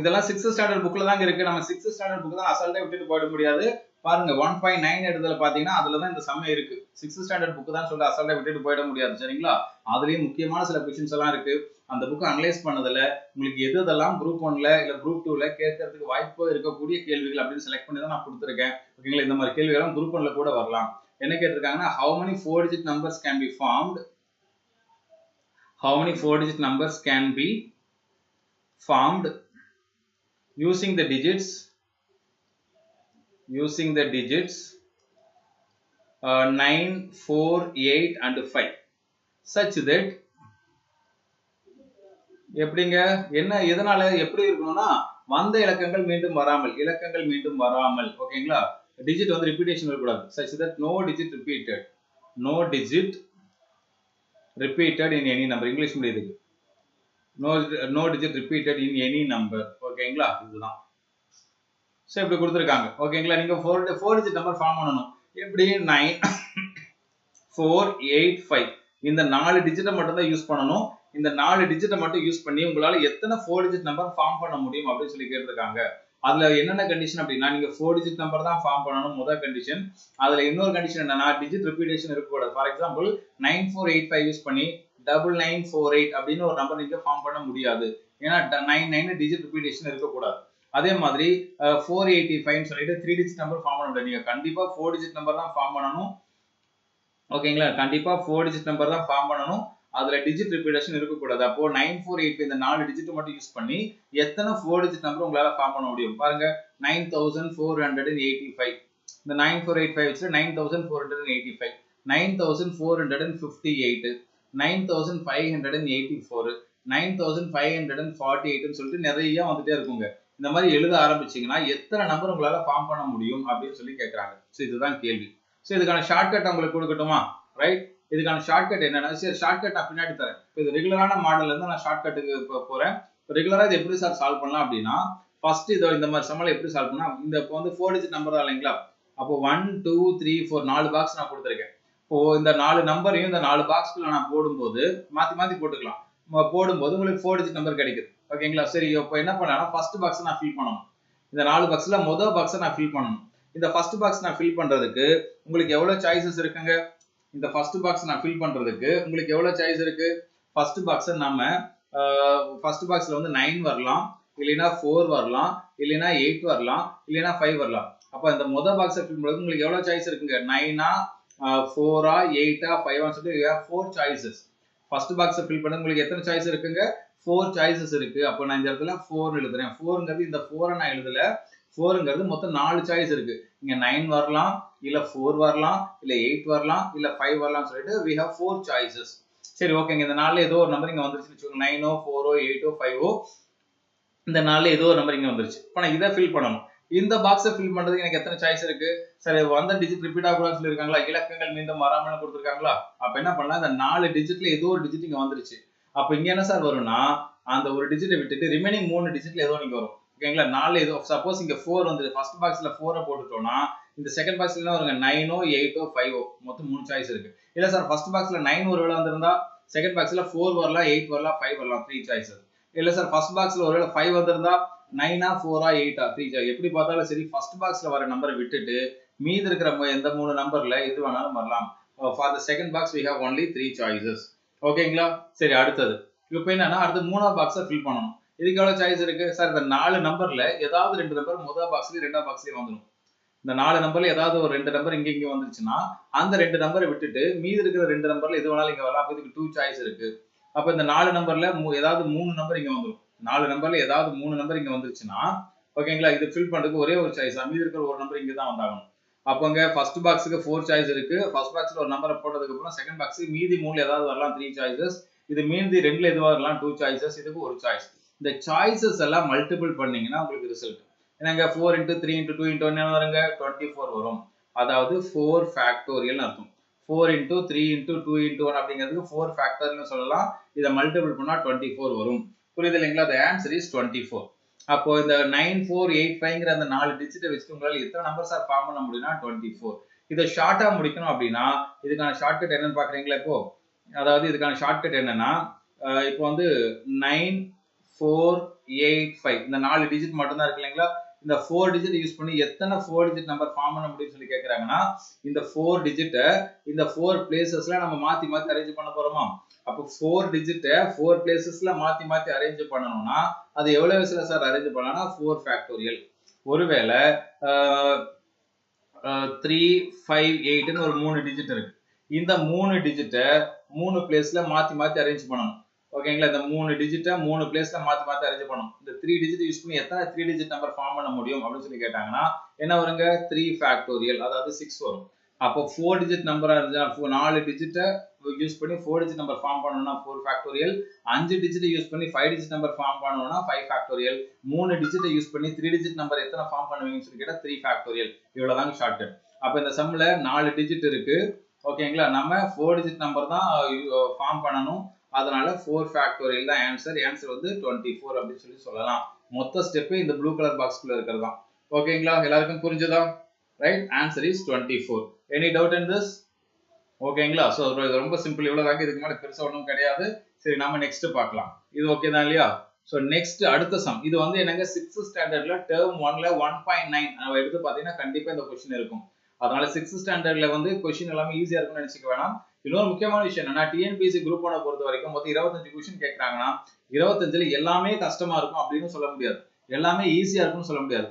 இதெல்லாம் சிக்ஸ்த் ஸ்டாண்டர்ட் புக்கில் தாங்க இருக்கு. நம்ம சிக்ஸ்த் ஸ்டாண்டர்ட் புக்கு தான் அசால்ட்டாக விட்டுட்டு போயிட முடியாது. பாருங்க ஒன் பாயிண்ட் நைன் இடத்துல பாத்தீங்கன்னா அதுல தான் இந்த செம்மை இருக்கு. சிக்ஸ்த் ஸ்டாண்டர்ட் புக் தான் சொல்லிட்டு அசால்ட்டா விட்டுட்டு போயிட முடியாது சரிங்களா? அதுலயும் முக்கியமான சில கொஸ்டின்ஸ் எல்லாம் இருக்கு. அந்த புக்கு அனலைஸ் பண்ணதுல உங்களுக்கு எது இதெல்லாம் குரூப் ஒன்ல இல்ல குரூப் டூல கேட்கறதுக்கு வாய்ப்பு இருக்கக்கூடிய கேள்விகள் அப்படின்னு செலக்ட் பண்ணி தான் நான் கொடுத்துருக்கேன். ஓகேங்களா இந்த மாதிரி கேள்விகள் குரூப் ஒன்ல கூட வரலாம். என்ன கேட்டிருக்காங்கன்னா how many four digit numbers can be formed how many four digit numbers can be formed using the digits using the digits uh, 9 4 8 and 5 such that எப்படிங்க? என்ன எதனால எப்படி இருக்கணும்னா வந்த இலக்கங்கள் மீண்டும் வராமல் இலக்கங்கள் மீண்டும் வராமல் ஓகேங்களா? டிஜிட் வந்து ரிப்பீட்டேஷன் இருக்கக்கூடாது such that no digit repeated. No digit repeated in any number. English முடியுதுக்கு no no digit repeated in any number ஓகேங்களா? இதுதான். ஸோ இப்படி கொடுத்துருக்காங்க. ஓகேங்களா நீங்கள் four four digit number form பண்ணணும். எப்படி? நைன் ஃபோர் எயிட் ஃபைவ் இந்த நாலு டிஜிட்டை மட்டும் தான் யூஸ் பண்ணணும். இந்த நாலு டிஜிட்டை மட்டும் யூஸ் பண்ணி உங்களால் எத்தனை ஃபோர் டிஜிட் நம்பர் ஃபார்ம் பண்ண முடியும் அப்படின்னு சொல்லி கேட்டிருக்காங்க. அதுல என்னென்ன கண்டிஷன் அப்படின்னா நீங்க ஃபோர் டிஜிட் நம்பர் தான் ஃபார்ம் பண்ணணும் முதல் கண்டிஷன் அதுல இன்னொரு கண்டிஷன் என்னன்னா டிஜிட் ரிப்பீட்டேஷன் இருக்கக்கூடாது. For example nine four eight five use பண்ணி டபுள் நைன் ஃபோர் எயிட் அப்படின்னு ஒரு நம்பர் நீங்க ஃபார்ம் பண்ண முடியாது. ஏன்னா நைன் நைன் டிஜிட் ரிப்பீட்டேஷன் இருக்கக்கூடாது. அதே மாதிரி ஃபோர் எயிட்டி ஃபைவ்னு சொல்லிட்டு த்ரீ டிஜிட் நம்பர் ஃபார்ம் பண்ண முடியாது. நீங்கள் கண்டிப்பாக ஃபோர் டிஜிட் நம்பர் தான் ஃபார்ம் பண்ணணும். ஓகேங்களா கண்டிப்பாக ஃபோர் டிஜிட் நம்பர் தான் ஃபார்ம் பண்ணணும். அதுல டிஜிட் ரிப்பீடேஷன் இருக்கக்கூடாது. அப்போ நைன் ஃபோர் எயிட் இந்த நாலு டிஜிட் மட்டும் யூஸ் பண்ணி எத்தனை ஃபோர் டிஜிட் நம்பர் உங்களால ஃபார்ம் பண்ண முடியும்? பாருங்க nine thousand four hundred and eighty five இந்த நைன் ஃபோர் எயிட் ஃபைவ் வச்சு nine thousand four hundred and eighty five nine thousand four hundred and fifty eight nine thousand five hundred and eighty four nine thousand five hundred and forty எயிட்னு சொல்லிட்டு நிறைய வந்துட்டே இருக்குங்க. இந்த மாதிரி எழுத ஆரம்பிச்சீங்கன்னா எத்தனை number உங்களால ஃபார்ம் பண்ண முடியும் அப்படின்னு சொல்லி கேட்கறாங்க ஸோ இதுதான் கேள்வி. ஸோ இதுக்கான ஷார்ட்கட் உங்களுக்கு கொடுக்கட்டுமா? ரைட் இதுக்கான ஷார்ட்கட் என்னன்னா சரி ஷார்ட்கட் நான் பின்னாடி தரேன். இப்போ இது ரெகுலரான மாடல்ல இருந்து நான் ஷார்ட்கட்டுக்கு இப்போ போறேன் ரெகுலராக இது எப்படி சார் சால்வ் பண்ணலாம் அப்படின்னா ஃபர்ஸ்ட் இதோ இந்த மாதிரி சம்மளை எப்படி சால்வ் பண்ணலாம் இந்த இப்போ வந்து ஃபோர் டிஜிட் நம்பர் தான் இல்லைங்களா? அப்போ ஒன் டூ த்ரீ ஃபோர் நாலு பாக்ஸ் நான் கொடுத்துருக்கேன். இப்போ இந்த நாலு நம்பரையும் இந்த நாலு பாக்ஸ்க்குள்ள நான் போடும்போது மாற்றி மாற்றி போட்டுக்கலாம். போடும்போது உங்களுக்கு ஃபோர் டிஜிட் நம்பர் கிடைக்குது. ஓகேங்களா சரி இப்போ என்ன பண்ணலாம் ஃபர்ஸ்ட் பாக்ஸ் நான் ஃபில் பண்ணணும். இந்த நாலு பாக்ஸ்ல முதல் பாக்ஸை நான் ஃபில் பண்ணணும். இந்த ஃபர்ஸ்ட் பாக்ஸ் நான் ஃபில் பண்றதுக்கு உங்களுக்கு எவ்வளவு சாய்ஸஸ் இருக்குங்க? இந்த ஃபர்ஸ்ட் பாக்ஸ் நான் ஃபில் பண்றதுக்கு உங்களுக்கு எவ்வளவு சாய்ஸ் இருக்கு? ஃபர்ஸ்ட் பாக்ஸை நம்ம ஃபர்ஸ்ட் பாக்ஸ்ல வந்து நைன் வரலாம். இல்லைன்னா ஃபோர் வரலாம். இல்லைன்னா எயிட் வரலாம். இல்லைன்னா ஃபைவ் வரலாம். அப்போ இந்த மொதல் பாக்ஸை ஃபில் பண்ணுறது உங்களுக்கு எவ்வளோ சாய்ஸ் இருக்குங்க? நைனா ஃபோரா எயிட்டா ஃபைவான்னு சொல்லிட்டு ஃபோர் சாய்ஸஸ் ஃபர்ஸ்ட் பாக்ஸை ஃபில் பண்ண உங்களுக்கு எத்தனை சாய்ஸ் இருக்குங்க? ஃபோர் சாய்ஸஸ் இருக்கு. அப்போ நான் இந்த இடத்துல ஃபோர் எழுதுறேன். ஃபோருங்கிறது இந்த ஃபோரை நான் எழுதல. ஃபோருங்கிறது மொத்தம் நாலு சாய்ஸ் இருக்கு. இங்க நைன் வரலாம் இல்ல ஃபோர் வரலாம் இல்ல எயிட் வரலாம் இல்ல ஃபைவ் வரலாம் சொல்லிட்டு வி ஹவ் ஃபோர் சாய்ஸஸ் சரி ஓகேங்க இந்த நாள்ல ஏதோ ஒரு நம்பர் இங்க வந்துருச்சுன்னு வச்சுக்கோங்க. நைனோ ஃபோரோ எயிட்டோ ஃபைவோ இந்த நாள்ல ஏதோ ஒரு நம்பர் இங்க வந்துருச்சு. இப்போ நான் இதை ஃபில் பண்ணணும். இந்த பாக்ஸை ஃபில் பண்றதுக்கு எனக்கு எத்தனை சாய்ஸ் இருக்கு? சரி வந்த டிஜிட் ரிப்பீட் ஆகக்கூடாதுன்னு சொல்லியிருக்காங்களா? இலக்கங்கள் மீண்டும் வராமல் கொடுத்துருக்காங்களா? அப்ப என்ன பண்ணலாம்? இந்த நாலு டிஜிட்ல ஏதோ ஒரு டிஜிட் இங்க வந்துருச்சு. அப்ப இங்க என்ன சார் வரும்னா அந்த ஒரு டிஜிட்டை விட்டுட்டு ரிமைனிங் மூணு டிஜிட்ல ஏதோ நீங்க வரும். ஓகேங்களா நாலு ஏதோ சப்போஸ் இங்க ஃபோர் வந்து ஃபர்ஸ்ட் பாக்ஸ்ல ஃபோரை போட்டுட்டோம்னா இந்த செகண்ட் பாக்ஸ்ல என்ன வருங்க? நைனோ எயிட்டோ ஃபைவோ மொத்தம் மூணு சாய்ஸ் இருக்கு. இல்ல சார் ஃபர்ஸ்ட் பாக்ஸ்ல நைன் ஒரு வேலை வந்திருந்தா செகண்ட் பாக்ஸ்ல ஃபோர் வரலாம் எயிட் வரலாம் ஃபைவ் வரலாம் த்ரீ சாய்ஸ் இல்ல சார் ஃபர்ஸ்ட் பாக்ஸ்ல ஒருவேளை ஃபைவ் வந்திருந்தா நைனா ஃபோரா எயிட்டா த்ரீ சாய்ஸ் எப்படி பார்த்தாலும் சரி ஃபர்ஸ்ட் பாக்ஸ்ல வர நம்பரை விட்டுட்டு மீதி இருக்கிற எந்த மூணு நம்பர்ல எது வேணாலும் வரலாம். For the second box we have only three choices ஓகேங்களா? சரி அடுத்தது. இப்போ என்னன்னா அடுத்து மூணாவது பாக்ஸை ஃபில் பண்ணணும். இதுக்கு எவ்வளோ சாய்ஸ் இருக்கு? சார் இந்த நாலு நம்பர்ல ஏதாவது ரெண்டு நம்பர் முதல் பாக்ஸ்லயும் ரெண்டாவது பாக்ஸ்லயும் வந்துடும் இந்த நாலு நம்பர்ல ஏதாவது ஒரு ரெண்டு நம்பர் இங்க இங்க வந்துருச்சுன்னா அந்த ரெண்டு நம்பரை விட்டுட்டு மீதி இருக்கிற ரெண்டு நம்பர்ல எது வேணாலும் இங்க வரலாம். அப்போ இதுக்கு டூ சாய்ஸ் இருக்கு. அப்ப இந்த நாலு நம்பர்ல ஏதாவது மூணு நம்பர் இங்க வந்துடும் நாலு நம்பர்ல ஏதாவது மூணு நம்பர் இங்க வந்துருச்சுன்னா ஓகேங்களா? இது ஃபில் பண்றதுக்கு ஒரே ஒரு சாய்ஸ் மீதி இருக்கிற ஒரு நம்பர் இங்க தான் வந்தாகணும். அப்போங்க ஃபர்ஸ்ட் பாக்ஸுக்கு ஃபோர் சாய்ஸ் இருக்கு. ஃபர்ஸ்ட் பாக்ஸில் ஒரு நம்பரை போட்டதுக்கப்புறம் செகண்ட் பாக்ஸுக்கு மீதி மூணு ஏதாவது வரலாம் த்ரீ சாய்ஸஸ் இது மீதி ரெண்டுல எதுவாக வரலாம் டூ சாய்ஸஸ் இதுக்கு ஒரு சாய்ஸ் இந்த சாய்ஸஸ் எல்லாம் மல்டிபிள் பண்ணீங்கன்னா உங்களுக்கு ரிசல்ட் என்னங்க four into three into two into one வருங்க? டுவெண்ட்டி ஃபோர் வரும். அதாவது ஃபோர் ஃபேக்டோரியல் அர்த்தம். Four into three into two into one அப்படிங்கிறதுக்கு ஃபோர் ஃபேக்டர்னு சொல்லலாம். இதை மல்டிபிள் பண்ணால் டுவெண்ட்டி ஃபோர் வரும். புரியுது இல்லைங்களா? The answer is twenty four அப்போ இந்த நைன் ஃபோர் எயிட் ஃபைவ்ங்கிற அந்த நாலு டிஜிட்டை வச்சுட்டு உங்களால் எத்தனை நம்பர் சார் ஃபார்ம் பண்ண முடியும்னா டுவெண்ட்டி ஃபோர் இதை ஷார்ட்டாக முடிக்கணும் அப்படின்னா இதுக்கான ஷார்ட்கட் என்னன்னு பார்க்குறீங்களா இப்போ? அதாவது இதுக்கான ஷார்ட்கட் என்னன்னா இப்போ வந்து நைன் ஃபோர் எயிட் ஃபைவ் இந்த நாலு டிஜிட் மட்டும்தான் இருக்கு இல்லைங்களா? இந்த ஃபோர் டிஜிட் யூஸ் பண்ணி எத்தனை ஃபோர் டிஜிட் நம்பர் ஃபார்ம் பண்ண முடியும்னு சொல்லி கேட்குறாங்கன்னா இந்த ஃபோர் டிஜிட்டை இந்த ஃபோர் பிளேசஸ்ல நம்ம மாற்றி மாற்றி அரேஞ்ச் பண்ண போறோமா? அப்போ ஃபோர் டிஜிட்டை ஃபோர் பிளேசஸ்ல மாற்றி மாற்றி அரேஞ்ச் பண்ணணும்னா அது எவ்வளோ வயசுல சார் அரேஞ்ச் பண்ணலாம்னா ஃபோர் ஃபேக்டோரியல் ஒருவேளை த்ரீ ஃபைவ் எயிட்னு ஒரு மூணு டிஜிட் இருக்கு. இந்த மூணு டிஜிட்டை மூணு பிளேஸ்ல மாற்றி மாற்றி அரேஞ்ச் பண்ணணும். ஓகேங்களா? இந்த மூணு டிஜிட்டை மூணு பிளேஸ்ல மாற்றி மாற்றி அரேஞ்ச் பண்ணணும். த்ரீ டிஜிட் யூஸ் பண்ணி எத்தனை த்ரீ டிஜிட் நம்பர் ஃபார்ம் பண்ண முடியும் அப்படின்னு சொல்லி கேட்டாங்கன்னா என்ன வருங்க? த்ரீ ஃபேக்டோரியல் அதாவது சிக்ஸ் வரும். அப்போ ஃபோர் டிஜிட் நம்பராக இருந்துச்சுன்னா நாலு டிஜிட்டை யூஸ் பண்ணி ஃபோர் டிஜிட் நம்பர் ஃபார்ம் பண்ணணும்னா ஃபோர் ஃபேக்டோரியல் அஞ்சு டிஜிட்டை யூஸ் பண்ணி ஃபைவ் டிஜிட் நம்பர் ஃபார்ம் பண்ணணும்னா ஃபைவ் ஃபேக்டோரியல் மூணு டிஜிட்டை யூஸ் பண்ணி த்ரீ டிஜிட் நம்பர் எத்தனை ஃபார்ம் பண்ணுவீங்கன்னு சொல்லி கேட்டால் த்ரீ ஃபேக்டோரியல் இவ்வளவுதாங்க ஷார்ட்கட் அப்போ இந்த சம்மில் நாலு டிஜிட் இருக்கு. ஓகேங்களா? நம்ம ஃபோர் டிஜிட் நம்பர் தான் uh, ஃபார்ம் பண்ணணும். அதனால ஃபோர் ஃபேக்டோரியல் தான் ஆன்சர் ஆன்சர் வந்து டுவெண்ட்டி ஃபோர் அப்படின்னு சொல்லி சொல்லலாம். மொத்த ஸ்டெப்பு இந்த ப்ளூ கலர் பாக்ஸ்குள்ள இருக்கிறது தான் ஓகேங்களா எல்லாருக்கும் புரிஞ்சதா? Right answer is twenty four any doubt in this ஓகேங்களா ஸோ இது ரொம்ப சிம்பிள் இவ்வளோ தாங்க. இதுக்கு மேலே பெருசாக ஒன்றும் கிடையாது. சரி நம்ம நெக்ஸ்ட் பார்க்கலாம். இது ஓகே தான் இல்லையா? ஸோ நெக்ஸ்ட் அடுத்த சம் இது வந்து என்னங்க? சிக்ஸ்த் ஸ்டாண்டர்ட்ல டேர்ம் ஒன்ல ஒன் பாயிண்ட் நைன் எடுத்து பார்த்தீங்கன்னா கண்டிப்பாக இந்த கொஸ்டின் இருக்கும். அதனால சிக்ஸ்த் ஸ்டாண்டர்ட்ல வந்து கொஸ்டின் எல்லாமே ஈஸியாக இருக்கும்னு நினச்சிக்க வேணாம். இன்னொரு முக்கியமான விஷயம் என்னன்னா டிஎன்பிஎஸ்சி குரூப் ஒனை பொறுத்த வரைக்கும் மொத்தம் இருபத்தஞ்சு கொஸ்டின் கேட்கறாங்கன்னா இருபத்தஞ்சுல எல்லாமே கஷ்டமா இருக்கும் அப்படின்னு சொல்ல முடியாது. எல்லாமே ஈஸியா இருக்கும்னு சொல்ல முடியாது.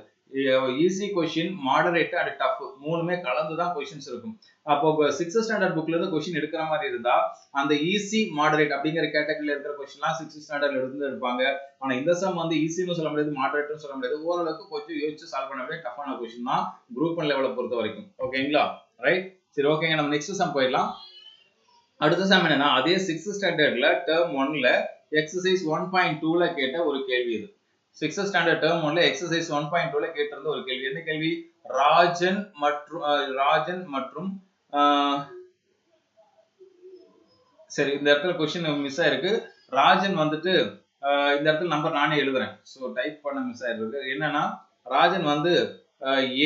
Easy question moderate and tough மூணுமே கலந்து தான் கொஸ்டின்ஸ் இருக்கும். அப்போ சிக்ஸ்த் ஸ்டாண்டர்ட் புக்ல இருந்து கொஸ்டின் எடுக்கிற மாதிரி இருந்தா அந்த ஈஸி மாடரேட் அப்படிங்கிற கேட்டகரியில இருக்கிற கொஸ்டின்லாம் சிக்ஸ்த் ஸ்டாண்டர்ட்ல இருந்து எடுப்பாங்க. ஆனா இந்த சம் வந்து ஈஸின்னு சொல்ல முடியாது மாடரேட்னு சொல்ல முடியாது. ஓரளவுக்கு கொஞ்சம் யோசிச்சு சால்வ் பண்ண வேண்டிய டஃபான கொஸ்டின் தான் குரூப் ஒன் லெவலை பொறுத்த வரைக்கும். ஓகேங்களா ரைட் சரி ஓகேங்க நம்ம நெக்ஸ்ட் சம் போயிடலாம். அடுத்த சம் என்னன்னா அதே சிக்ஸ்த் ஸ்டாண்டர்ட்ல டேர்ம் ஒன்ல எக்ஸசைஸ் ஒன் பாயிண்ட் டூல கேட்ட ஒரு கேள்வி இது. சிக்ஸ்த் ஸ்டாண்டர்ட் டேர்ம் ஒன்ல எக்ஸசைஸ் ஒன் பாயிண்ட் டூல கேட்டிருந்த ஒரு கேள்வி. என்ன கேள்வி? ராஜன் மற்றும் ராஜன் மற்றும் சரி இந்த இடத்துல கொஸ்டின் மிஸ் ஆயிருக்கு. ராஜன் வந்துட்டு இந்த இடத்துல நம்பர் நானே எழுதுறேன். ஸோ டைப் பண்ண மிஸ் ஆயிருக்கு. என்னன்னா ராஜன் வந்து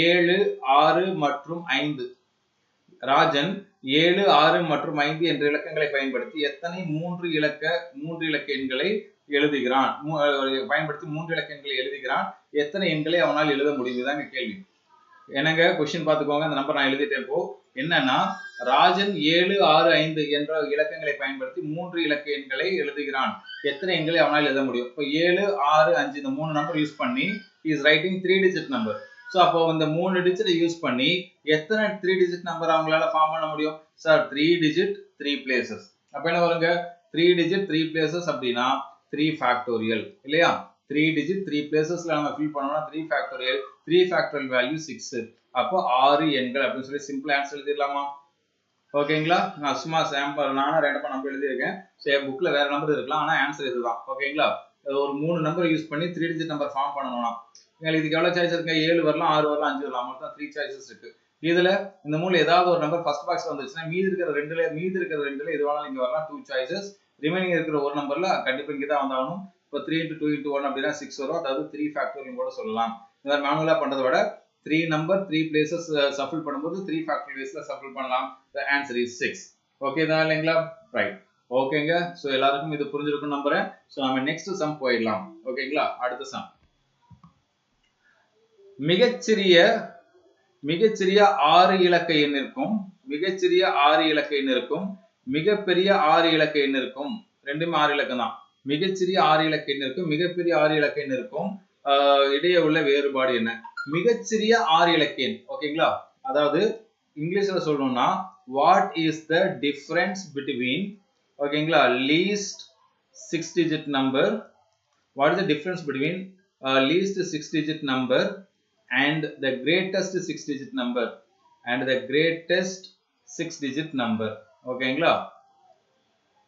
ஏழு ஆறு மற்றும் ஐந்து. ராஜன் ஏழு ஆறு மற்றும் ஐந்து என்ற இலக்கங்களை பயன்படுத்தி எத்தனை மூன்று இலக்க மூன்று இலக்க எண்களை எழுதுகிறான்? பயன்படுத்தி மூன்று இலக்க எண்களை எழுதுகிறான். எத்தனை எண்களை அவனால் எழுத முடியும்? கேள்வி. என்னங்க? கொஸ்டின் பார்த்துக்கோங்க. அந்த நம்பர் நான் எழுதிட்டேன். இப்போ என்னன்னா ராஜன் ஏழு ஆறு ஐந்து என்ற இலக்கங்களை பயன்படுத்தி மூன்று இலக்க எண்களை எழுதுகிறான். எத்தனை எண்களை அவனால் எழுத முடியும்? இப்போ ஏழு ஆறு அஞ்சு இந்த மூணு நம்பர் யூஸ் பண்ணி is writing three digit number so அப்போ இந்த மூணு டிஜிட் யூஸ் பண்ணி எத்தனை த்ரீ டிஜிட் நம்பர் அவங்களால ஃபார்ம் பண்ண முடியும்? Sir three digit three places அப்போ என்ன வருங்க? த்ரீ டிஜிட் த்ரீ பிளேசஸ் அப்படின்னா த்ரீ ஃபேக்டோரியல் இல்லையா? த்ரீ டிஜிட் த்ரீ பிளேசஸ்ல நம்ம ஃபில் பண்ணோம்னா three factorial three factorial value six அப்போ ஆறு எண்கள் அப்படின்னு சொல்லி சிம்பிள் ஆன்சர் எழுதிடலாமா? ஓகேங்களா நான் சும்மா சாம்பிள் நானும் ரெண்டு நம்பர் எழுதியிருக்கேன். சரி புக்ல வேற நம்பர் இருக்கலாம். ஆனால் ஆன்சர் இதுதான். ஓகேங்களா ஒரு மூணு நம்பர் யூஸ் பண்ணி த்ரீ டிஜிட் நம்பர் ஃபார்ம் பண்ணணும்னா. எங்களுக்கு இதுக்கு எவ்வளவு சாய்ஸ் இருக்குங்க ஏழு வரலாம் ஆறு வரலாம் அஞ்சு வரலாம். மொத்தம் த்ரீ சாய்ஸஸ் இருக்கு. இதுல இந்த மூணு ஏதாவது ஒரு நம்பர் ஃபர்ஸ்ட் பாக்ஸ் வந்துச்சுன்னா மீதி இருக்கிற ரெண்டுல மீதி இருக்கிற ரெண்டுல எது வேணாலும் இங்க வரலாம். டூ சாய்ஸஸ் ரிமைனிங் இருக்கிற ஒரு நம்பர்ல கண்டிப்பா இங்கே தான் வந்தாலும் இப்போ three into two into one அப்படின்னா சிக்ஸ் வரும். அதாவது த்ரீ ஃபேக்டோரியல் கூட சொல்லலாம். இந்த மாதிரி மேனுவலா பண்றதை விட three number three places shuffle பண்ணும்போது த்ரீ ஃபேக்டோரியல்ஸ்ல சஃபில் பண்ணலாம். The answer is six okay தான் இல்லைங்களா? ரைட் ஓகேங்க ஸோ எல்லாருக்கும் இது புரிஞ்சிருக்கும் நம்புறேன். ஸோ நம்ம நெக்ஸ்ட் சம் போயிடலாம். ஓகேங்களா அடுத்த சம் மிகச்சிறிய மிகச்சிறிய ஆறு இலக்க எண்ணிற்கும் மிகச்சிறிய ஆறு இலக்க எண்ணிற்கும் மிகப்பெரிய ஆறு இலக்க எண்ணிற்கும் ரெண்டுமே ஆறு இலக்கம் தான் மிகச்சிறிய ஆறு இலக்க எண்ணிற்கும் மிகப்பெரிய ஆறு இலக்க எண்ணிற்கும் இருக்கும் இடையே உள்ள வேறுபாடு என்ன? மிகச்சிறிய ஆறு இலக்க எண். ஓகேங்களா? அதாவது இங்கிலீஷ்ல சொல்லணும்னா what is the difference between ஓகேங்களா? Least six digit number what is the difference between least six digit number and the greatest six digit number and the greatest six digit number. ஓகேங்களா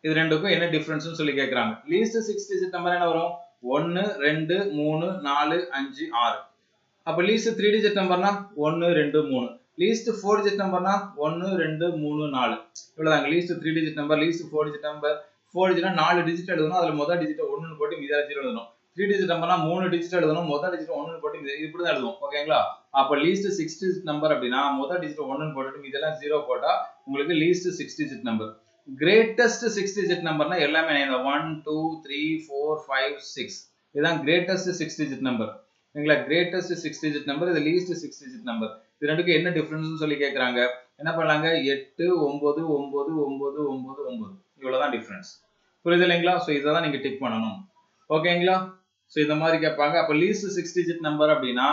இது ரெண்டுக்கும் என்ன டிஃபரன்ஸ்னு சொல்லி கேட்குறாங்க லீஸ்ட் சிக்ஸ் டிஜிட் நம்பர் என்ன வரும்? ஒன்னு ரெண்டு மூணு நாலு அஞ்சு ஆறு. அப்ப லீஸ்ட் த்ரீ டிஜிட் நம்பர்னா ஒன்னு ரெண்டு மூணு. லீஸ்ட் ஃபோர் டிஜிட் நம்பர்னா ஒன்னு ரெண்டு மூணு நாலு. இவ்வளவுதாங்க. Least three digit number least four digit number four டிஜிட்னா நாலு டிஜிட் எழுதணும். அதுல முதல் டிஜிட் ஒன்னு போட்டு மீதி ஜீரோ எழுதணும். த்ரீ டிஜிட் நம்பர்னா மூணு டிஜிட் எழுதணும். முதல் டிஜிட் ஒன்னு போட்டு இப்படி தான் எழுதுவோம். ஓகேங்களா அப்ப லீஸ்ட் சிக்ஸ் டிஜிட் நம்பர் அப்படின்னா முதல் டிஜிட் ஒன்னு போட்டுட்டு இதெல்லாம் ஜீரோ போட்டா உங்களுக்கு least six digit number greatest six digit நம்பர்னா எல்லாமே one two three four five six இதுதான் கிரேட்டஸ்ட் சிக்ஸ் டிஜிட் நம்பர் ஓகேங்களா? கிரேட்டஸ்ட் சிக்ஸ் டிஜிட் நம்பர் இது லீஸ்ட் சிக்ஸ் டிஜிட் நம்பர் இது ரெண்டுக்கும் என்ன டிஃபரன்ஸ் சொல்லி கேட்குறாங்க என்ன பண்ணாங்க எட்டு ஒன்பது ஒன்பது ஒன்பது ஒன்பது ஒன்பது. இவ்வளவுதான் டிஃபரன்ஸ் புரியுது இல்லைங்களா? ஸோ இதை தான் நீங்க டிக் பண்ணணும். ஓகேங்களா? ஸோ இந்த மாதிரி கேட்பாங்க. அப்போ லீஸ்ட் சிக்ஸ் டிஜிட் நம்பர் அப்படின்னா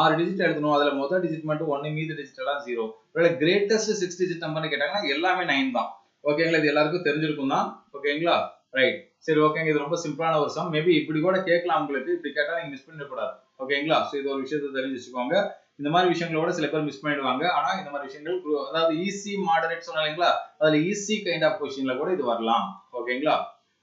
ஆறு டிஜிட் எழுதணும் அதில் முதல் டிஜிட் மட்டும் ஒன்று மீதி டிஜிட் எல்லாம் ஜீரோ ஒருவேளை கிரேட்டஸ்ட் சிக்ஸ் டிஜிட் நம்பர்னு கேட்டாங்கன்னா எல்லாமே நைன் தான். ஓகேங்களா இது எல்லாருக்கும் தெரிஞ்சிருக்கும் தான். ஓகேங்களா ரைட் சரி ஓகேங்க இது ரொம்ப சிம்பிளான ஒரு சம் மேபி இப்படி கூட கேட்கலாம் உங்களுக்கு. இப்படி கேட்டால் நீங்கள் மிஸ் பண்ணிடக்கூடாது. ஓகேங்களா ஸோ இது ஒரு விஷயத்தை தெரிஞ்சு வச்சுக்கோங்க. இந்த மாதிரி விஷயங்களோட சில பேர் மிஸ் பண்ணிடுவாங்க. ஆனா இந்த மாதிரி விஷயங்கள் அதாவது ஈஸி மாடரேட் சொன்னாங்க இல்லைங்களா? அதுல ஈஸி கைண்ட் ஆஃப் கொஸ்டின்ல கூட இது வரலாம். ஓகேங்களா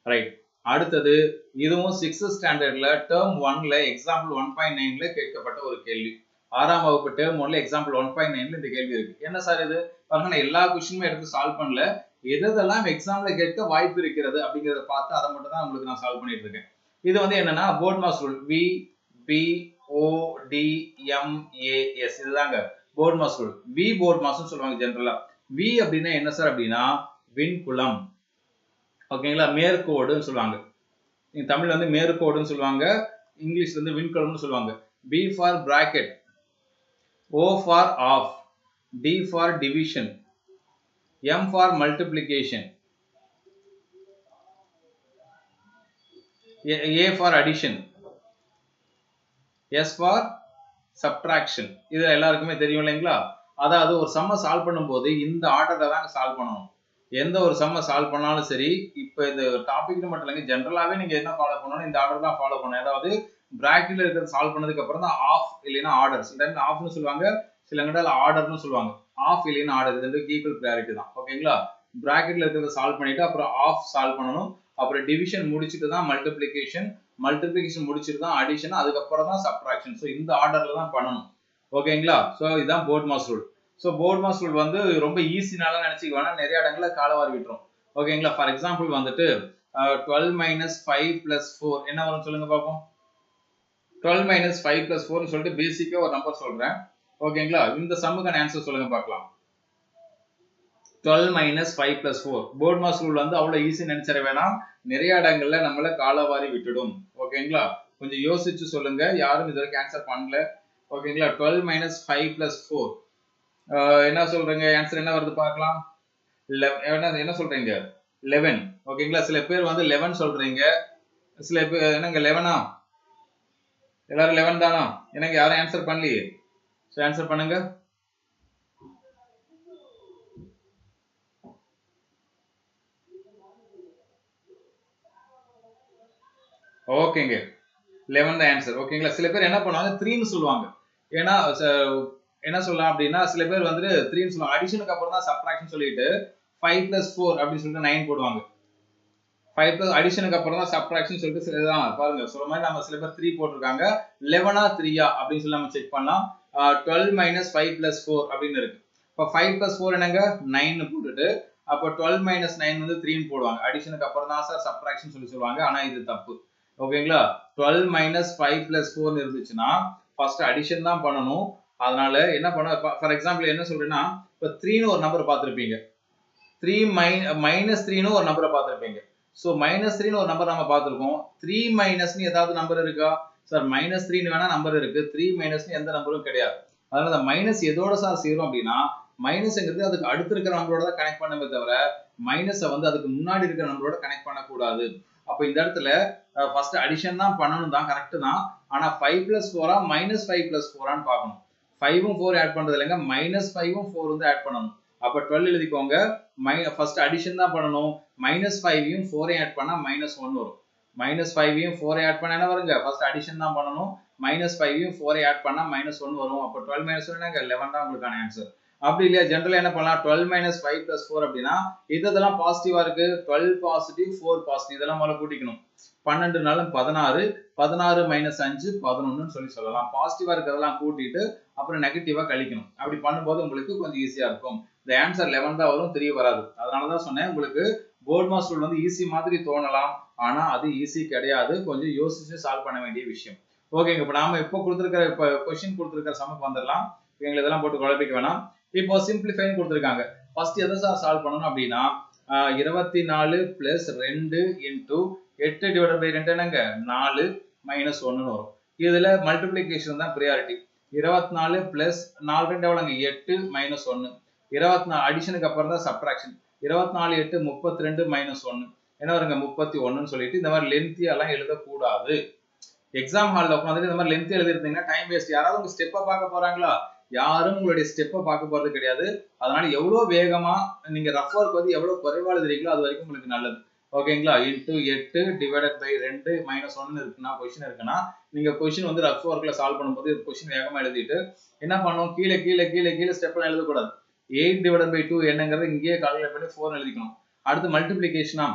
ரைட் அடுத்தது இதுவும் சிக்ஸ்த் ஸ்டாண்டர்ட்ல டேர்ம் ஒன்ல எக்ஸாம்பிள் ஒன் பாயிண்ட் நைன்ல கேட்கப்பட்ட ஒரு கேள்வி. ஆறாம் வகுப்பு டேர்ம் ஒன்ல எக்ஸாம்பிள் ஒன் பாயிண்ட் நைன்ல இந்த கேள்வி இருக்கு. என்ன சார் இது? பாருங்க நான் எல்லா கொஸ்டினுமே எடுத்து சால்வ் பண்ணல. எதெல்லாம் எக்ஸாம்ல கேட்க வாய்ப்பு இருக்கிறது அப்படிங்கிறத பார்த்து அதை மட்டும் தான் உங்களுக்கு நான் சால்வ் பண்ணிட்டு இருக்கேன். இது வந்து என்னன்னா BODMAS rule V B O D M A S இதுதாங்க போர்ட் மாஸ் ரூல் வி போர்ட் மாஸ்னு சொல்லுவாங்க ஜென்ரலா வி அப்படின்னா என்ன சார் அப்படின்னா விண்குலம் ஓகேங்களா மேற்கோடுன்னு சொல்லுவாங்க. நீங்க தமிழ்ல வந்து மேற்கோடுன்னு சொல்லுவாங்க இங்கிலீஷ்ல வந்து விண்கலம்னு சொல்லுவாங்க. B for bracket O for of D for division M for multiplication A for addition S for subtraction இது எல்லாருக்குமே தெரியும் இல்லைங்களா? அதாவது ஒரு சம்ம சால்வ் பண்ணும்போது இந்த ஆர்டரை தான் சால்வ் பண்ணணும். எந்த ஒரு சம்ம சால்வ் பண்ணாலும் சரி இப்போ இந்த டாபிக்னு மட்டும் இல்லைங்க ஜென்ரலாகவே நீங்கள் என்ன ஃபாலோ பண்ணணும் இந்த ஆர்டர் தான் ஃபாலோ பண்ணணும். அதாவது பிராக்கெட்ல இருக்கிறத சால்வ் பண்ணதுக்கு அப்புறம் தான் ஆஃப் இல்லைன்னா ஆர்டர் சில டைம் ஆஃப்னு சொல்லுவாங்க சில இடத்துல ஆர்டர்னு சொல்லுவாங்க. ஆஃப் இல்லைன்னா ஆர்டர் இது ரெண்டு ஈக்குவல் ப்ரையாரிட்டி தான். ஓகேங்களா பிராக்கெட்ல இருக்கிறத சால்வ் பண்ணிட்டு அப்புறம் ஆஃப் சால்வ் பண்ணணும். அப்புறம் டிவிஷன் முடிச்சுட்டு தான் மல்டிப்ளிகேஷன் மல்டிப்ளிகேஷன் முடிச்சுட்டு தான் அடிஷன் அதுக்கப்புறம் தான் சப்ராக்ஷன் ஸோ இந்த ஆர்டர்ல தான் பண்ணணும். ஓகேங்களா ஸோ இதுதான் BODMAS rule so BODMAS rule வந்து ரொம்ப ஈஸினால நினைச்சிக்க வேணா நிறைய இடங்கள்ல காலவாரி விட்டுரும். ஓகேங்களா ஃபார் எக்ஸாம்பிள் வந்துட்டு twelve minus five plus four என்ன வரும் சொல்லுங்க பார்ப்போம் டுவெல் மைனஸ் ஃபைவ் பிளஸ் ஃபோர்னு சொல்லிட்டு பேசிக்காக ஒரு நம்பர் சொல்றேன். ஓகேங்களா இந்த சம்முக்கான ஆன்சர் சொல்லுங்க பார்க்கலாம் twelve minus five plus four BODMAS rule வந்து அவ்வளோ ஈஸி நினைச்சிட வேணாம். நிறைய இடங்கள்ல நம்மள காலவாரி விட்டுடும். ஓகேங்களா கொஞ்சம் யோசிச்சு சொல்லுங்க. யாரும் இது வரைக்கும் ஆன்சர் பண்ணல. ஓகேங்களா twelve minus five plus four என்ன சொல்றீங்க? ஆன்சர் என்ன வருது பார்க்கலாம். என்ன சொல்றீங்க? லெவன் ஓகேங்களா சில பேர் வந்து லெவன் சொல்றீங்க. சில பேர் என்னங்க லெவனா எல்லாரும் லெவன் தானா? என்னங்க யாரும் ஆன்சர் பண்ணலையே? ஸோ ஆன்சர் பண்ணுங்க. ஓகேங்க லெவன் தான் ஆன்சர் ஓகேங்களா சில பேர் என்ன பண்ணுவாங்க? த்ரீன்னு சொல்லுவாங்க. ஏன்னா என்ன சொல்லலாம் அப்படின்னா சில பேர் வந்துட்டு த்ரீன்னு சொல்லுவாங்க. அடிஷனுக்கு அப்புறம் தான் சப்ராக்ஷன் சொல்லிட்டு ஃபைவ் பிளஸ் ஃபோர் அப்படின்னு சொல்லிட்டு நைன் போடுவாங்க. ஃபைவ் பிளஸ் அடிஷனுக்கு அப்புறம் தான் சப்ராக்ஷன் சொல்லிட்டு சில தான் பாருங்க சொல்ற மாதிரி நம்ம சில பேர் த்ரீ போட்டிருக்காங்க. லெவனா த்ரீயா அப்படின்னு சொல்லி நம்ம செக் பண்ணலாம். Twelve minus five plus four அப்படின்னு இருக்கு. இப்போ ஃபைவ் பிளஸ் ஃபோர் என்னங்க? நைன் போட்டுட்டு அப்போ டுவெல் மைனஸ் நைன் வந்து த்ரீன்னு போடுவாங்க. அடிஷனுக்கு அப்புறம் தான் சார் சப்ராக்ஷன் சொல்லி சொல்லுவாங்க. ஆனால் இது தப்பு. ஓகேங்களா டுவெல் மைனஸ் ஃபைவ் பிளஸ் ஃபோர்னு இருந்துச்சுன்னா ஃபர்ஸ்ட் அடிஷன் தான் பண்ணணும். அதனால என்ன பண்ண ஃபார் எக்ஸாம்பிள் என்ன சொல்றேன்னா இப்போ த்ரீன்னு ஒரு நம்பர் பார்த்துருப்பீங்க. த்ரீ மைன் மைனஸ் த்ரீன்னு ஒரு நம்பரை பார்த்துருப்பீங்க. ஸோ மைனஸ் த்ரீன்னு ஒரு நம்பர் நம்ம பார்த்துருக்கோம். த்ரீ மைனஸ்னு ஏதாவது நம்பர் இருக்கா? சார் மைனஸ் த்ரீன்னு வேணா நம்பர் இருக்கு. த்ரீ மைனஸ்னு எந்த நம்பரும் கிடையாது. அதனால அந்த மைனஸ் எதோட சார் சேரும் அப்படின்னா மைனஸ்ங்கிறது அதுக்கு அடுத்து இருக்கிற நம்பரோட தான் கனெக்ட் பண்ணவே தவிர மைனஸை வந்து அதுக்கு முன்னாடி இருக்கிற நம்பரோட கனெக்ட் பண்ணக்கூடாது. அப்போ இந்த இடத்துல ஃபர்ஸ்ட் அடிஷன் தான் பண்ணணும் தான் கரெக்ட் தான். ஆனால் ஃபைவ் பிளஸ் ஃபோரா மைனஸ் ஃபைவ் பிளஸ் ஃபோரான்னு பார்க்கணும். ஃபைவும் ஃபோர் ஆட் பண்றது இல்லைங்க. மைனஸ் ஃபைவும் ஃபோர் வந்து ஆட் பண்ணணும். அப்போ டுவெல் எழுதிக்கோங்க. மை ஃபர்ஸ்ட் அடிஷன் தான் பண்ணணும். மைனஸ் ஃபைவையும் ஃபோரையும் ஆட் பண்ணா மைனஸ் ஒன் வரும். மைனஸ் ஃபைவையும் ஃபோரை ஆட் பண்ண என்ன வருங்க? ஃபர்ஸ்ட் அடிஷன் தான் பண்ணணும். மைனஸ் ஃபைவையும் ஃபோரை ஆட் பண்ணா மைனஸ் ஒன் வரும். அப்போ டுவெல் மைனஸ் ஒன் லெவன் தான் உங்களுக்கான ஆன்சர் அப்படி இல்லையா? ஜென்ரலாக என்ன பண்ணலாம்? Twelve minus five plus four அப்படின்னா இதெல்லாம் பாசிட்டிவாக இருக்கு. டுவெல் பாசிட்டிவ் ஃபோர் பாசிட்டிவ் இதெல்லாம் முதல்ல கூட்டிக்கணும். பன்னெண்டு நாளும் பதினாறு. பதினாறு மைனஸ் அஞ்சு பதினொன்னு சொல்லி சொல்லலாம். பாசிட்டிவாக இருக்கிறதெல்லாம் கூட்டிட்டு அப்புறம் நெகட்டிவாக கழிக்கணும். அப்படி பண்ணும்போது உங்களுக்கு கொஞ்சம் ஈஸியா இருக்கும். இந்த ஆன்சர் லெவன் தான் வரும் தெரிய வராது. அதனாலதான் சொன்னேன் உங்களுக்கு போர்ட் மாஸ்டர் வந்து ஈஸி மாதிரி தோணலாம். ஆனா அது ஈஸி கிடையாது. கொஞ்சம் யோசிச்சு சால்வ் பண்ண வேண்டிய விஷயம். ஓகேங்க இப்போ நாம இப்போ கொடுத்துருக்கிற இப்போ கொஸ்டின் கொடுத்துருக்கிற சமக்கு வந்துடலாம். எங்களுக்கு இதெல்லாம் போட்டு குழப்பிக்க வேணாம். இப்போ சிம்பிளிஃபைன்னு கொடுத்துருக்காங்க. ஃபர்ஸ்ட் எதை சார் சால்வ் பண்ணணும் அப்படின்னா இருபத்தி நாலு பிளஸ் ரெண்டு இன்டூ எட்டு டிவைட் பை ரெண்டு என்னங்க? நாலு மைனஸ் ஒன்னு வரும். இதுல மல்டிபிளிகேஷன் தான் ப்ரியாரிட்டி இருபத்தி நாலு பிளஸ் நாலு ரெண்டு எவ்வளோங்க எட்டு மைனஸ் ஒன்று இருபத்தி நாலு அடிஷனுக்கு அப்புறம் தான் சப்ராக்ஷன் இருபத்தி நாலு எட்டு முப்பத்தி ரெண்டு மைனஸ் ஒன்று என்ன வருங்க? முப்பத்தி ஒன்றுன்னு சொல்லிட்டு இந்த மாதிரி லென்த்தியெல்லாம் எழுதக்கூடாது. எக்ஸாம் ஹாலில் உட்காந்துட்டு இந்த மாதிரி லென்த் எழுதிருந்தீங்கன்னா டைம் வேஸ்ட் யாராவது உங்க ஸ்டெப்பை பார்க்க போறாங்களா? யாரும் உங்களுடைய ஸ்டெப்பை பார்க்க போறது கிடையாது. அதனால எவ்வளோ வேகமா நீங்க ரஃப் ஒர்க் வந்து எவ்வளோ குறைவா எழுதுறீங்களோ அது வரைக்கும் உங்களுக்கு நல்லது. ஓகேங்களா இன்டூ எட்டு டிவைடட் பை ரெண்டு மைனஸ் ஒன்னு இருக்குன்னா கொஷின் இருக்குன்னா நீங்கள் கொஷின் வந்து ரஃப் ஒர்க்கில் சால்வ் பண்ணும்போது கொஷின் வேகமாக எழுதிட்டு என்ன பண்ணும்? கீழே கீழே கீழே கீழே ஸ்டெப்லாம் எழுதக்கூடாது. எயிட் டிவைடட் பை டூ என்னங்கிறது இங்கேயே கால்குலேட் பண்ணி ஃபோர் எழுதிக்கணும். அடுத்து மல்டிபிளிகேஷனா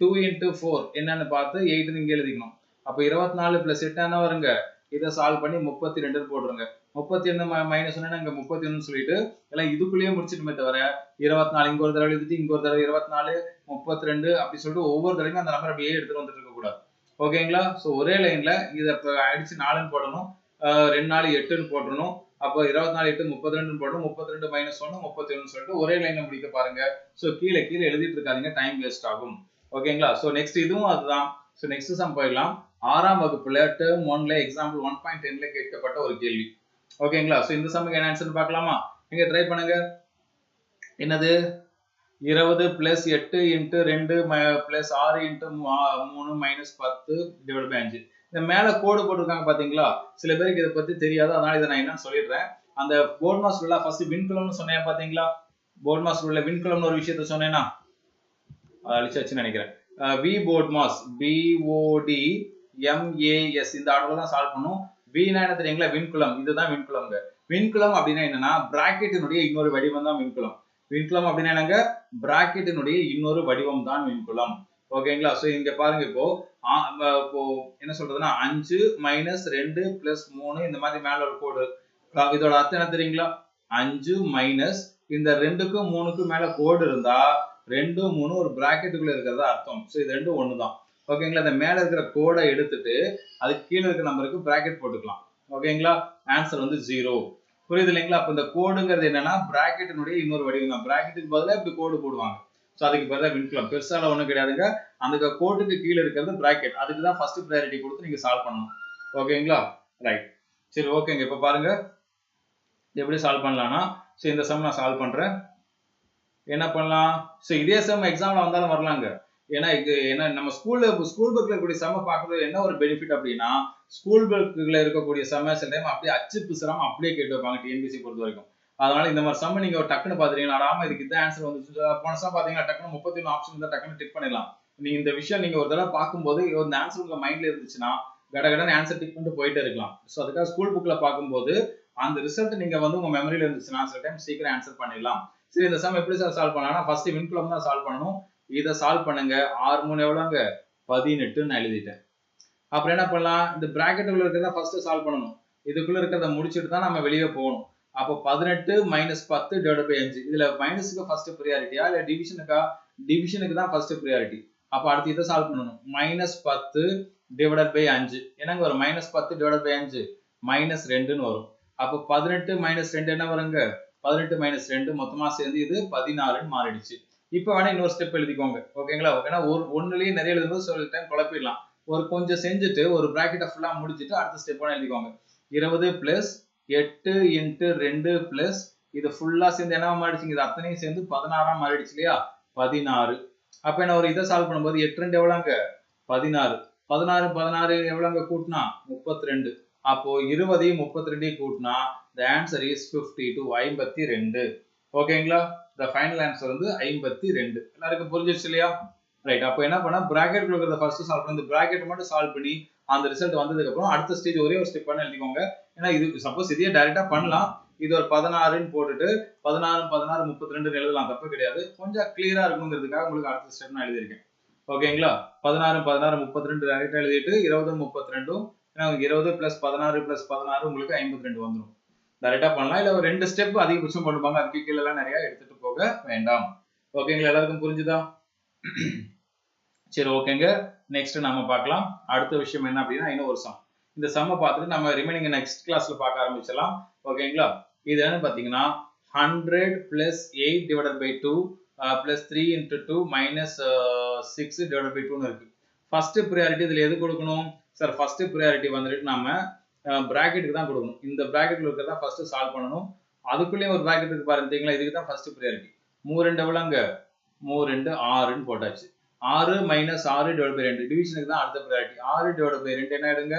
டூ இன்ட்டு ஃபோர் என்னன்னு பார்த்து எயிட்னு இங்கே எழுதிக்கணும். அப்போ இருபத்தி நாலு பிளஸ் எட்டு என்ன வருங்க. இதை சால்வ் பண்ணி முப்பத்தி ரெண்டு போட்டுருங்க. முப்பத்தி ஒன்று மைனஸ் ஒன்று இங்கே முப்பத்தி ஒன்று சொல்லிட்டு எல்லாம் இதுக்குள்ளேயே முடிச்சிட்டுமே தவிர இருபத்தி நாலு இங்கே ஒரு தடவை எழுதிட்டு இங்கே ஒரு தடவை இருபத்தி நாலு முப்பத்தி ரெண்டு அப்படி சொல்லிட்டு ஒவ்வொரு தடவையும் அந்த நம்பர் அப்படியே எடுத்துட்டு வந்துட்டு இருக்கக்கூடாது ஓகேங்களா ஸோ ஒரே லைனில் இதை இப்போ அடிச்சு நாலுன்னு போடணும். ரெண்டு நாலு எட்டுன்னு போடணும் அப்போ இருபத்தி நாலு எட்டு முப்பத்தி ரெண்டு போடணும். முப்பத்தி ரெண்டு மைனஸ் ஒன்று முப்பத்தி ஒன்று சொல்லிட்டு ஒரே லைன்ல முடிக்க பாருங்க. ஸோ கீழே கீழே எழுதிட்டு இருக்காதிங்க. டைம் வேஸ்ட் ஆகும். ஓகேங்களா ஸோ நெக்ஸ்ட் இதுவும் அதுதான். ஸோ நெக்ஸ்ட் சம் போயிடலாம். ஆறாம் வகுப்புல டேர்ம் ஒன்ல எக்ஸாம்பிள் ஒன் பாயிண்ட் டென்ல கேட்கப்பட்ட ஒரு கேள்வி. ஓகேங்களா? ஸோ இந்த சம்முக்கு என்ன ஆன்சர் பார்க்கலாமா? நீங்க ட்ரை பண்ணுங்க. என்னது? இருபது பிளஸ் எட்டு இன்ட்டு ரெண்டு பிளஸ் ஆறு இன்ட்டு மூணு மைனஸ் பத்து டிவைட் பை அஞ்சு. இந்த மேல கோடு போட்டிருக்காங்க பாத்தீங்களா? சில பேருக்கு இதை பத்தி தெரியாது. அதனால இதை நான் என்னன்னு சொல்லிடுறேன்? அந்த போர்ட் மாஸ் உள்ள ஃபர்ஸ்ட் விண்கலம்னு சொன்னேன் பாத்தீங்களா? போர்ட் மாஸ் உள்ள விண்குலம்னு ஒரு விஷயத்த சொன்னேன்னா அழிச்சாச்சுன்னு நினைக்கிறேன். V BODMAS B O D M A S இந்த ஆர்டர்ல தான் சால்வ் பண்ணும். வீணா என்ன தெரியுங்களா விண்குலம். இதுதான் விண்குலம்ங்க. விண்குளம் அப்படின்னா என்னன்னா பிராக்கெட்டினுடைய இன்னொரு வடிவம் தான் விண்குளம் விண்குளம் அப்படின்னா என்னங்க? பிராக்கெட்டினுடைய இன்னொரு வடிவம் தான் விண்குளம் ஓகேங்களா ஸோ இங்க பாருங்க இப்போ இப்போ என்ன சொல்றதுன்னா அஞ்சு மைனஸ் ரெண்டு பிளஸ் மூணு இந்த மாதிரி மேல ஒரு கோடு. இதோட அர்த்தம் என்ன தெரியுங்களா? அஞ்சு மைனஸ் இந்த ரெண்டுக்கும் மூணுக்கும் மேல கோடு இருந்தா ரெண்டும் மூணு ஒரு பிராக்கெட்டுக்குள்ள இருக்கிறதா அர்த்தம். ஸோ இது ரெண்டும் ஒண்ணுதான். தான் ஓகேங்களா இந்த மேலே இருக்கிற கோடை எடுத்துட்டு அதுக்கு கீழே இருக்கிற நம்பருக்கு ப்ராக்கெட் போட்டுக்கலாம். ஓகேங்களா ஆன்சர் வந்து ஜீரோ புரியுது இல்லைங்களா? அப்போ இந்த கோடுங்கிறது என்னன்னா பிராக்கெட்டினுடைய இன்னொரு வடிவம் தான். பிராக்கெட்டுக்கு பதிலாக இப்படி கோடு போடுவாங்க. ஸோ அதுக்கு பதிலாக விண்கலம் பெருசால ஒன்றும் கிடையாதுங்க. அந்த கோட்டுக்கு கீழே இருக்கிறது பிராக்கெட் அதுக்கு தான் ஃபர்ஸ்ட் ப்ரையாரிட்டி கொடுத்து நீங்கள் சால்வ் பண்ணணும். ஓகேங்களா ரைட் சரி ஓகேங்க இப்போ பாருங்க. எப்படி சால்வ் பண்ணலாம்னா ஸோ இந்த சம் நான் சால்வ் பண்ணுறேன் என்ன பண்ணலாம்? ஸோ இதே சம் எக்ஸாமில் வந்தாலும் வரலாங்க. ஏன்னா இது ஏன்னா நம்ம ஸ்கூல்ல ஸ்கூல் புக்ல இருக்கக்கூடிய சம பாக்குறது என்ன ஒரு பெனிஃபிட் அப்படின்னா ஸ்கூல் புக்ல இருக்கக்கூடிய சம சில டைம் அப்படியே அச்சு பிசுறாம அப்படியே கேட்டு வைப்பாங்க டிஎன்பிசி பொறுத்த வரைக்கும். அதனால இந்த மாதிரி சம்ம நீங்க டக்குன்னு பாத்துறீங்கன்னா ஆமா இதுக்கு இந்த ஆன்சர் வந்து போன சம் பாத்தீங்கன்னா டக்குன்னு முப்பத்தி ஒன்று ஆப்ஷன் இருந்தா டக்குன்னு டிக் பண்ணிடலாம். நீங்க இந்த விஷயம் நீங்க ஒரு தடவை பார்க்கும்போது இந்த ஆன்சர் உங்க மைண்ட்ல இருந்துச்சுன்னா கடகடன்னு ஆன்சர் டிக் பண்ணிட்டு போயிட்டே இருக்கலாம். ஸோ அதுக்காக ஸ்கூல் புக்ல பார்க்கும்போது அந்த ரிசல்ட் நீங்க வந்து உங்க மெமரியில இருந்துச்சுன்னா சில டைம் சீக்கிரம் ஆன்சர் பண்ணிடலாம். சரி இந்த சம் எப்படி சார் சால்வ் பண்ணலாம்னா ஃபர்ஸ்ட் வின்குலம் தான் சால்வ் பண்ணணும். இதை சால்வ் பண்ணுங்க. ஆறு மூணு எவ்வளோங்க பதினெட்டுன்னு எழுதிட்டேன். அப்புறம் என்ன பண்ணலாம்? இந்த பிராக்கெட்டுக்குள்ள இருக்கிறத ஃபர்ஸ்ட் சால்வ் பண்ணணும். இதுக்குள்ள இருக்கிறத முடிச்சுட்டு தான் நம்ம வெளியே போகணும். அப்போ பதினெட்டு மைனஸ் பத்து டிவைட் பை அஞ்சு. இதுல மைனஸுக்கு ஃபர்ஸ்ட் ப்ரியாரிட்டியா இல்லை டிவிஷனுக்கா டிவிஷனுக்கு தான் ஃபர்ஸ்ட் ப்ரியாரிட்டி அப்போ அடுத்து இதை சால்வ் பண்ணணும். மைனஸ் பத்து டிவைடட் பை அஞ்சு. என்னங்க வரும்? மைனஸ் பத்து டிவைட் பை அஞ்சு. மைனஸ் ரெண்டுன்னு வரும். அப்போ பதினெட்டு மைனஸ் ரெண்டு என்ன வருங்க? பதினெட்டு மைனஸ் ரெண்டு மொத்தமாக சேர்ந்து இது பதினாறுன்னு மாறிடுச்சு. இப்போ வேணா இன்னொரு ஸ்டெப் எழுதிக்கோங்க. ஓகேங்களா ஏன்னா ஒரு ஒன்றுலேயே நிறைய எழுதும்போது சில டைம் குழப்பிடலாம். ஒரு கொஞ்சம் செஞ்சுட்டு ஒரு ப்ராக்கெட்டை ஃபுல்லா முடிச்சுட்டு அடுத்த ஸ்டெப் வேணா எழுதிக்கோங்க. இருபது பிளஸ் எட்டு இன்ட்டு ரெண்டு பிளஸ் இது ஃபுல்லா சேர்ந்து என்ன மாறிடுச்சுங்க? இது அத்தனையும் சேர்ந்து பதினாறாம் மாறிடுச்சு இல்லையா? பதினாறு. அப்ப என்ன ஒரு இதை சால்வ் பண்ணும்போது எட்டு ரெண்டு எவ்வளோங்க பதினாறு. பதினாறு பதினாறு எவ்வளோங்க கூட்டினா? முப்பத்தி ரெண்டு அப்போ இருபதையும் முப்பத்தி ரெண்டையும் கூட்டினா the answer is fifty two ஐம்பத்தி ரெண்டு. ஓகேங்களா த ஃபைனல் ஆன்சர் வந்து ஐம்பத்தி ரெண்டு. எல்லாருக்கும் புரிஞ்சிருச்சு இல்லையா? ரைட் அப்போ என்ன பண்ணா? பிராக்கெட் இருக்கிறத ஃபர்ஸ்ட் சால்வ் பண்ணி இந்த பிராக்கெட் மட்டும் சால்வ் பண்ணி அந்த ரிசல்ட் வந்ததுக்கு அப்புறம் அடுத்த ஸ்டேஜ் ஒரே ஒரு ஸ்டெப் பண்ணி எழுதிக்கோங்க. ஏன்னா இது சப்போஸ் இதையே டைரக்டா பண்ணலாம். இது ஒரு பதினாறுன்னு போட்டுட்டு பதினாறு பதினாறு முப்பத்தி ரெண்டு எழுதலாம். தப்பு கிடையாது. கொஞ்சம் கிளியரா இருக்கணுங்கிறதுக்காக உங்களுக்கு அடுத்த ஸ்டெப் நான் எழுதியிருக்கேன். ஓகேங்களா? பதினாறு பதினாறு முப்பத்தி ரெண்டு டைரக்டா எழுதிட்டு இருபது முப்பத்தி ரெண்டும் ஏன்னா இருபது பிளஸ் பதினாறு பிளஸ் பதினாறு உங்களுக்கு ஐம்பத்தி ரெண்டு வந்துடும் டைரக்டா பண்ணலாம். இல்ல ஒரு ரெண்டு ஸ்டெப் அதிகபட்சம் பண்ணுவாங்க. அதுக்கு கீழே எல்லாம் நிறைய எடுத்துட்டு போக வேண்டாம். ஓகேங்களா எல்லாருக்கும் புரிஞ்சுதா? சரி ஓகேங்க நெக்ஸ்ட் நம்ம பார்க்கலாம். அடுத்த விஷயம் என்ன அப்படின்னா இன்னும் ஒரு சம் இந்த சம்மை பார்த்துட்டு நம்ம ரிமைனிங் நெக்ஸ்ட் கிளாஸ்ல பார்க்க ஆரம்பிச்சிடலாம். ஓகேங்களா இது என்னன்னு பார்த்தீங்கன்னா hundred plus eight divided by two plus three into two minus six divided by டூன்னு இருக்கு. ஃபர்ஸ்ட் ப்ரியாரிட்டி இதில் எது கொடுக்கணும்? சார் ஃபர்ஸ்ட் ப்ரியாரிட்டி வந்துட்டு நம்ம ப்ராக்கெட்டுக்கு தான் கொடுக்கணும். இந்த ப்ராக்கெட்டில் இருக்கிறதா ஃபர்ஸ்ட் சால்வ் பண்ணணும். அதுக்குள்ளேயும் ஒரு ப்ராக்கெட் இருக்கு பாருங்க இதுக்கு தான் ஃபர்ஸ்ட் ப்ரியாரிட்டி மூ ரெண்டு எவ்வளோங்க மூ ரெண்டு ஆறுன்னு போட்டாச்சு. ஆறு மைனஸ் ஆறு டிவைட் பை ரெண்டு. டிவிஷனுக்கு தான் அடுத்த ப்ரையாரிட்டி ஆறு டிவைட் பை ரெண்டு என்ன ஆயிடுங்க?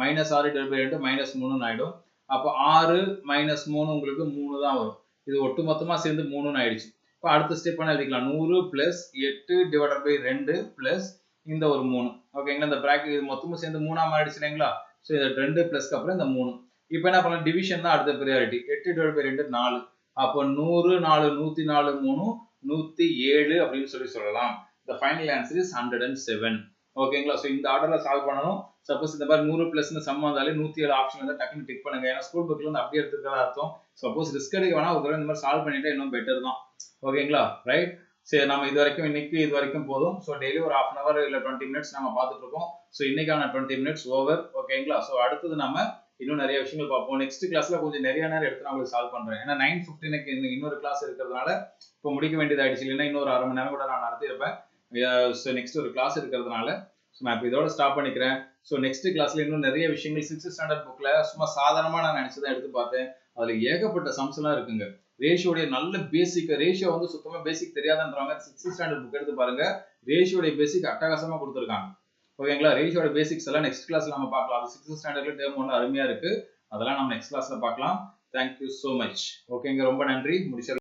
மைனஸ் ஆறு டிவைட் பை ரெண்டு மைனஸ் மூணுன்னு ஆயிடும். அப்போ ஆறு மைனஸ் மூணு உங்களுக்கு மூணு தான் வரும். இது ஒட்டு மொத்தமாக சேர்ந்து மூணுன்னு ஆயிடுச்சு. இப்போ அடுத்த ஸ்டெப் என்ன எழுதிக்கலாம்? நூறு பிளஸ் எட்டு டிவைட் பை ரெண்டு பிளஸ் இந்த ஒரு மூணு. ஓகேங்களா இந்த பிராக்கெட் இது மொத்தமும் சேர்ந்து மூணாம் ஆயிடுச்சு இல்லைங்களா? ஸோ இந்த ரெண்டு ப்ளஸ்க்கு அப்புறம் இந்த மூணு. இப்போ என்ன பண்ணலாம்? டிவிஷன் தான் அடுத்த ப்ரியாரிட்டி எட்டு டிவைட் பை ரெண்டு நாலு. அப்போ நூறு நாலு நூற்றி நாலு மூணு நூற்றி ஏழு அப்படின்னு சொல்லி சொல்லலாம். The final answer is hundred and seven ஓகேங்களா ஸோ இந்த ஆர்டரில் சால்வ் பண்ணணும். சப்போஸ் இந்த மாதிரி நூறு பிளஸ்னு சம் வந்தாலே நூற்றி ஏழு ஆப்ஷன் வந்து டக்குன்னு டிக் பண்ணுங்க. ஏன்னா ஸ்கூல் புக்கில் வந்து அப்படியே எடுத்துக்கிறதா அர்த்தம். சப்போஸ் ரிஸ்க் எடுக்க வேணா ஒரு தடவை இந்த மாதிரி சால்வ் பண்ணிட்டா இன்னும் பெட்டர் தான். ஓகேங்களா ரைட் சரி நம்ம இது வரைக்கும் இன்னைக்கு இது வரைக்கும் போதும். ஸோ டெய்லி ஒரு ஹாஃப் அன் அவர் இல்லை டுவெண்ட்டி மினிட்ஸ் நம்ம பார்த்துட்டு இருக்கோம். ஸோ இன்னைக்கான டுவெண்ட்டி மினிட்ஸ் ஓவர் ஓகேங்களா ஸோ அடுத்தது நம்ம இன்னும் நிறைய விஷயங்கள் பார்ப்போம். நெக்ஸ்ட் கிளாஸ்ல கொஞ்சம் நிறைய நேரம் எடுத்து நான் உங்களுக்கு சால்வ் பண்றேன். ஏன்னா நைன் ஃபிஃப்டினுக்கு இன்னொரு கிளாஸ் இருக்கிறதுனால இப்போ முடிக்க வேண்டியதாயிடுச்சு இல்லைன்னா இன்னொரு அரை மணி நேரம் கூட நான் நடத்தியிருப்பேன். ஸோ நெக்ஸ்ட் ஒரு கிளாஸ் இருக்கிறதுனால. ஸோ நான் இப்போ இதோட ஸ்டாப் பண்ணிக்கிறேன். ஸோ நெக்ஸ்ட் கிளாஸ்ல இன்னும் நிறைய விஷயங்கள். சிக்ஸ்த் ஸ்டாண்டர்ட் புக்ல சும்மா சாதாரணமா நான் நினைச்சதான் எடுத்து பார்த்தேன். அதுல ஏகப்பட்ட சம்ஸ் எல்லாம் இருக்குங்க. ரேஷியோடைய நல்ல பேசிக் ரேஷியோ வந்து சுத்தமா பேசிக் தெரியாதுன்றவங்க சிக்ஸ்த் ஸ்டாண்டர்ட் புக் எடுத்து பாருங்க. ரேஷியோடைய பேசிக் அட்டகாசமா கொடுத்துருக்காங்க. ஓகேங்களா? ரேஷியோட பேசிக்ஸ் எல்லாம் நெக்ஸ்ட் கிளாஸ்ல நம்ம பார்க்கலாம். அது சிக்ஸ்த் ஸ்டாண்டர்ட்ல டேர்ம் ஒன்று அருமையா இருக்கு. அதெல்லாம் நம்ம நெக்ஸ்ட் கிளாஸ்ல பார்க்கலாம். தேங்க்யூ ஸோ மச் ஓகேங்க ரொம்ப நன்றி. முடிச்சிடலாம்.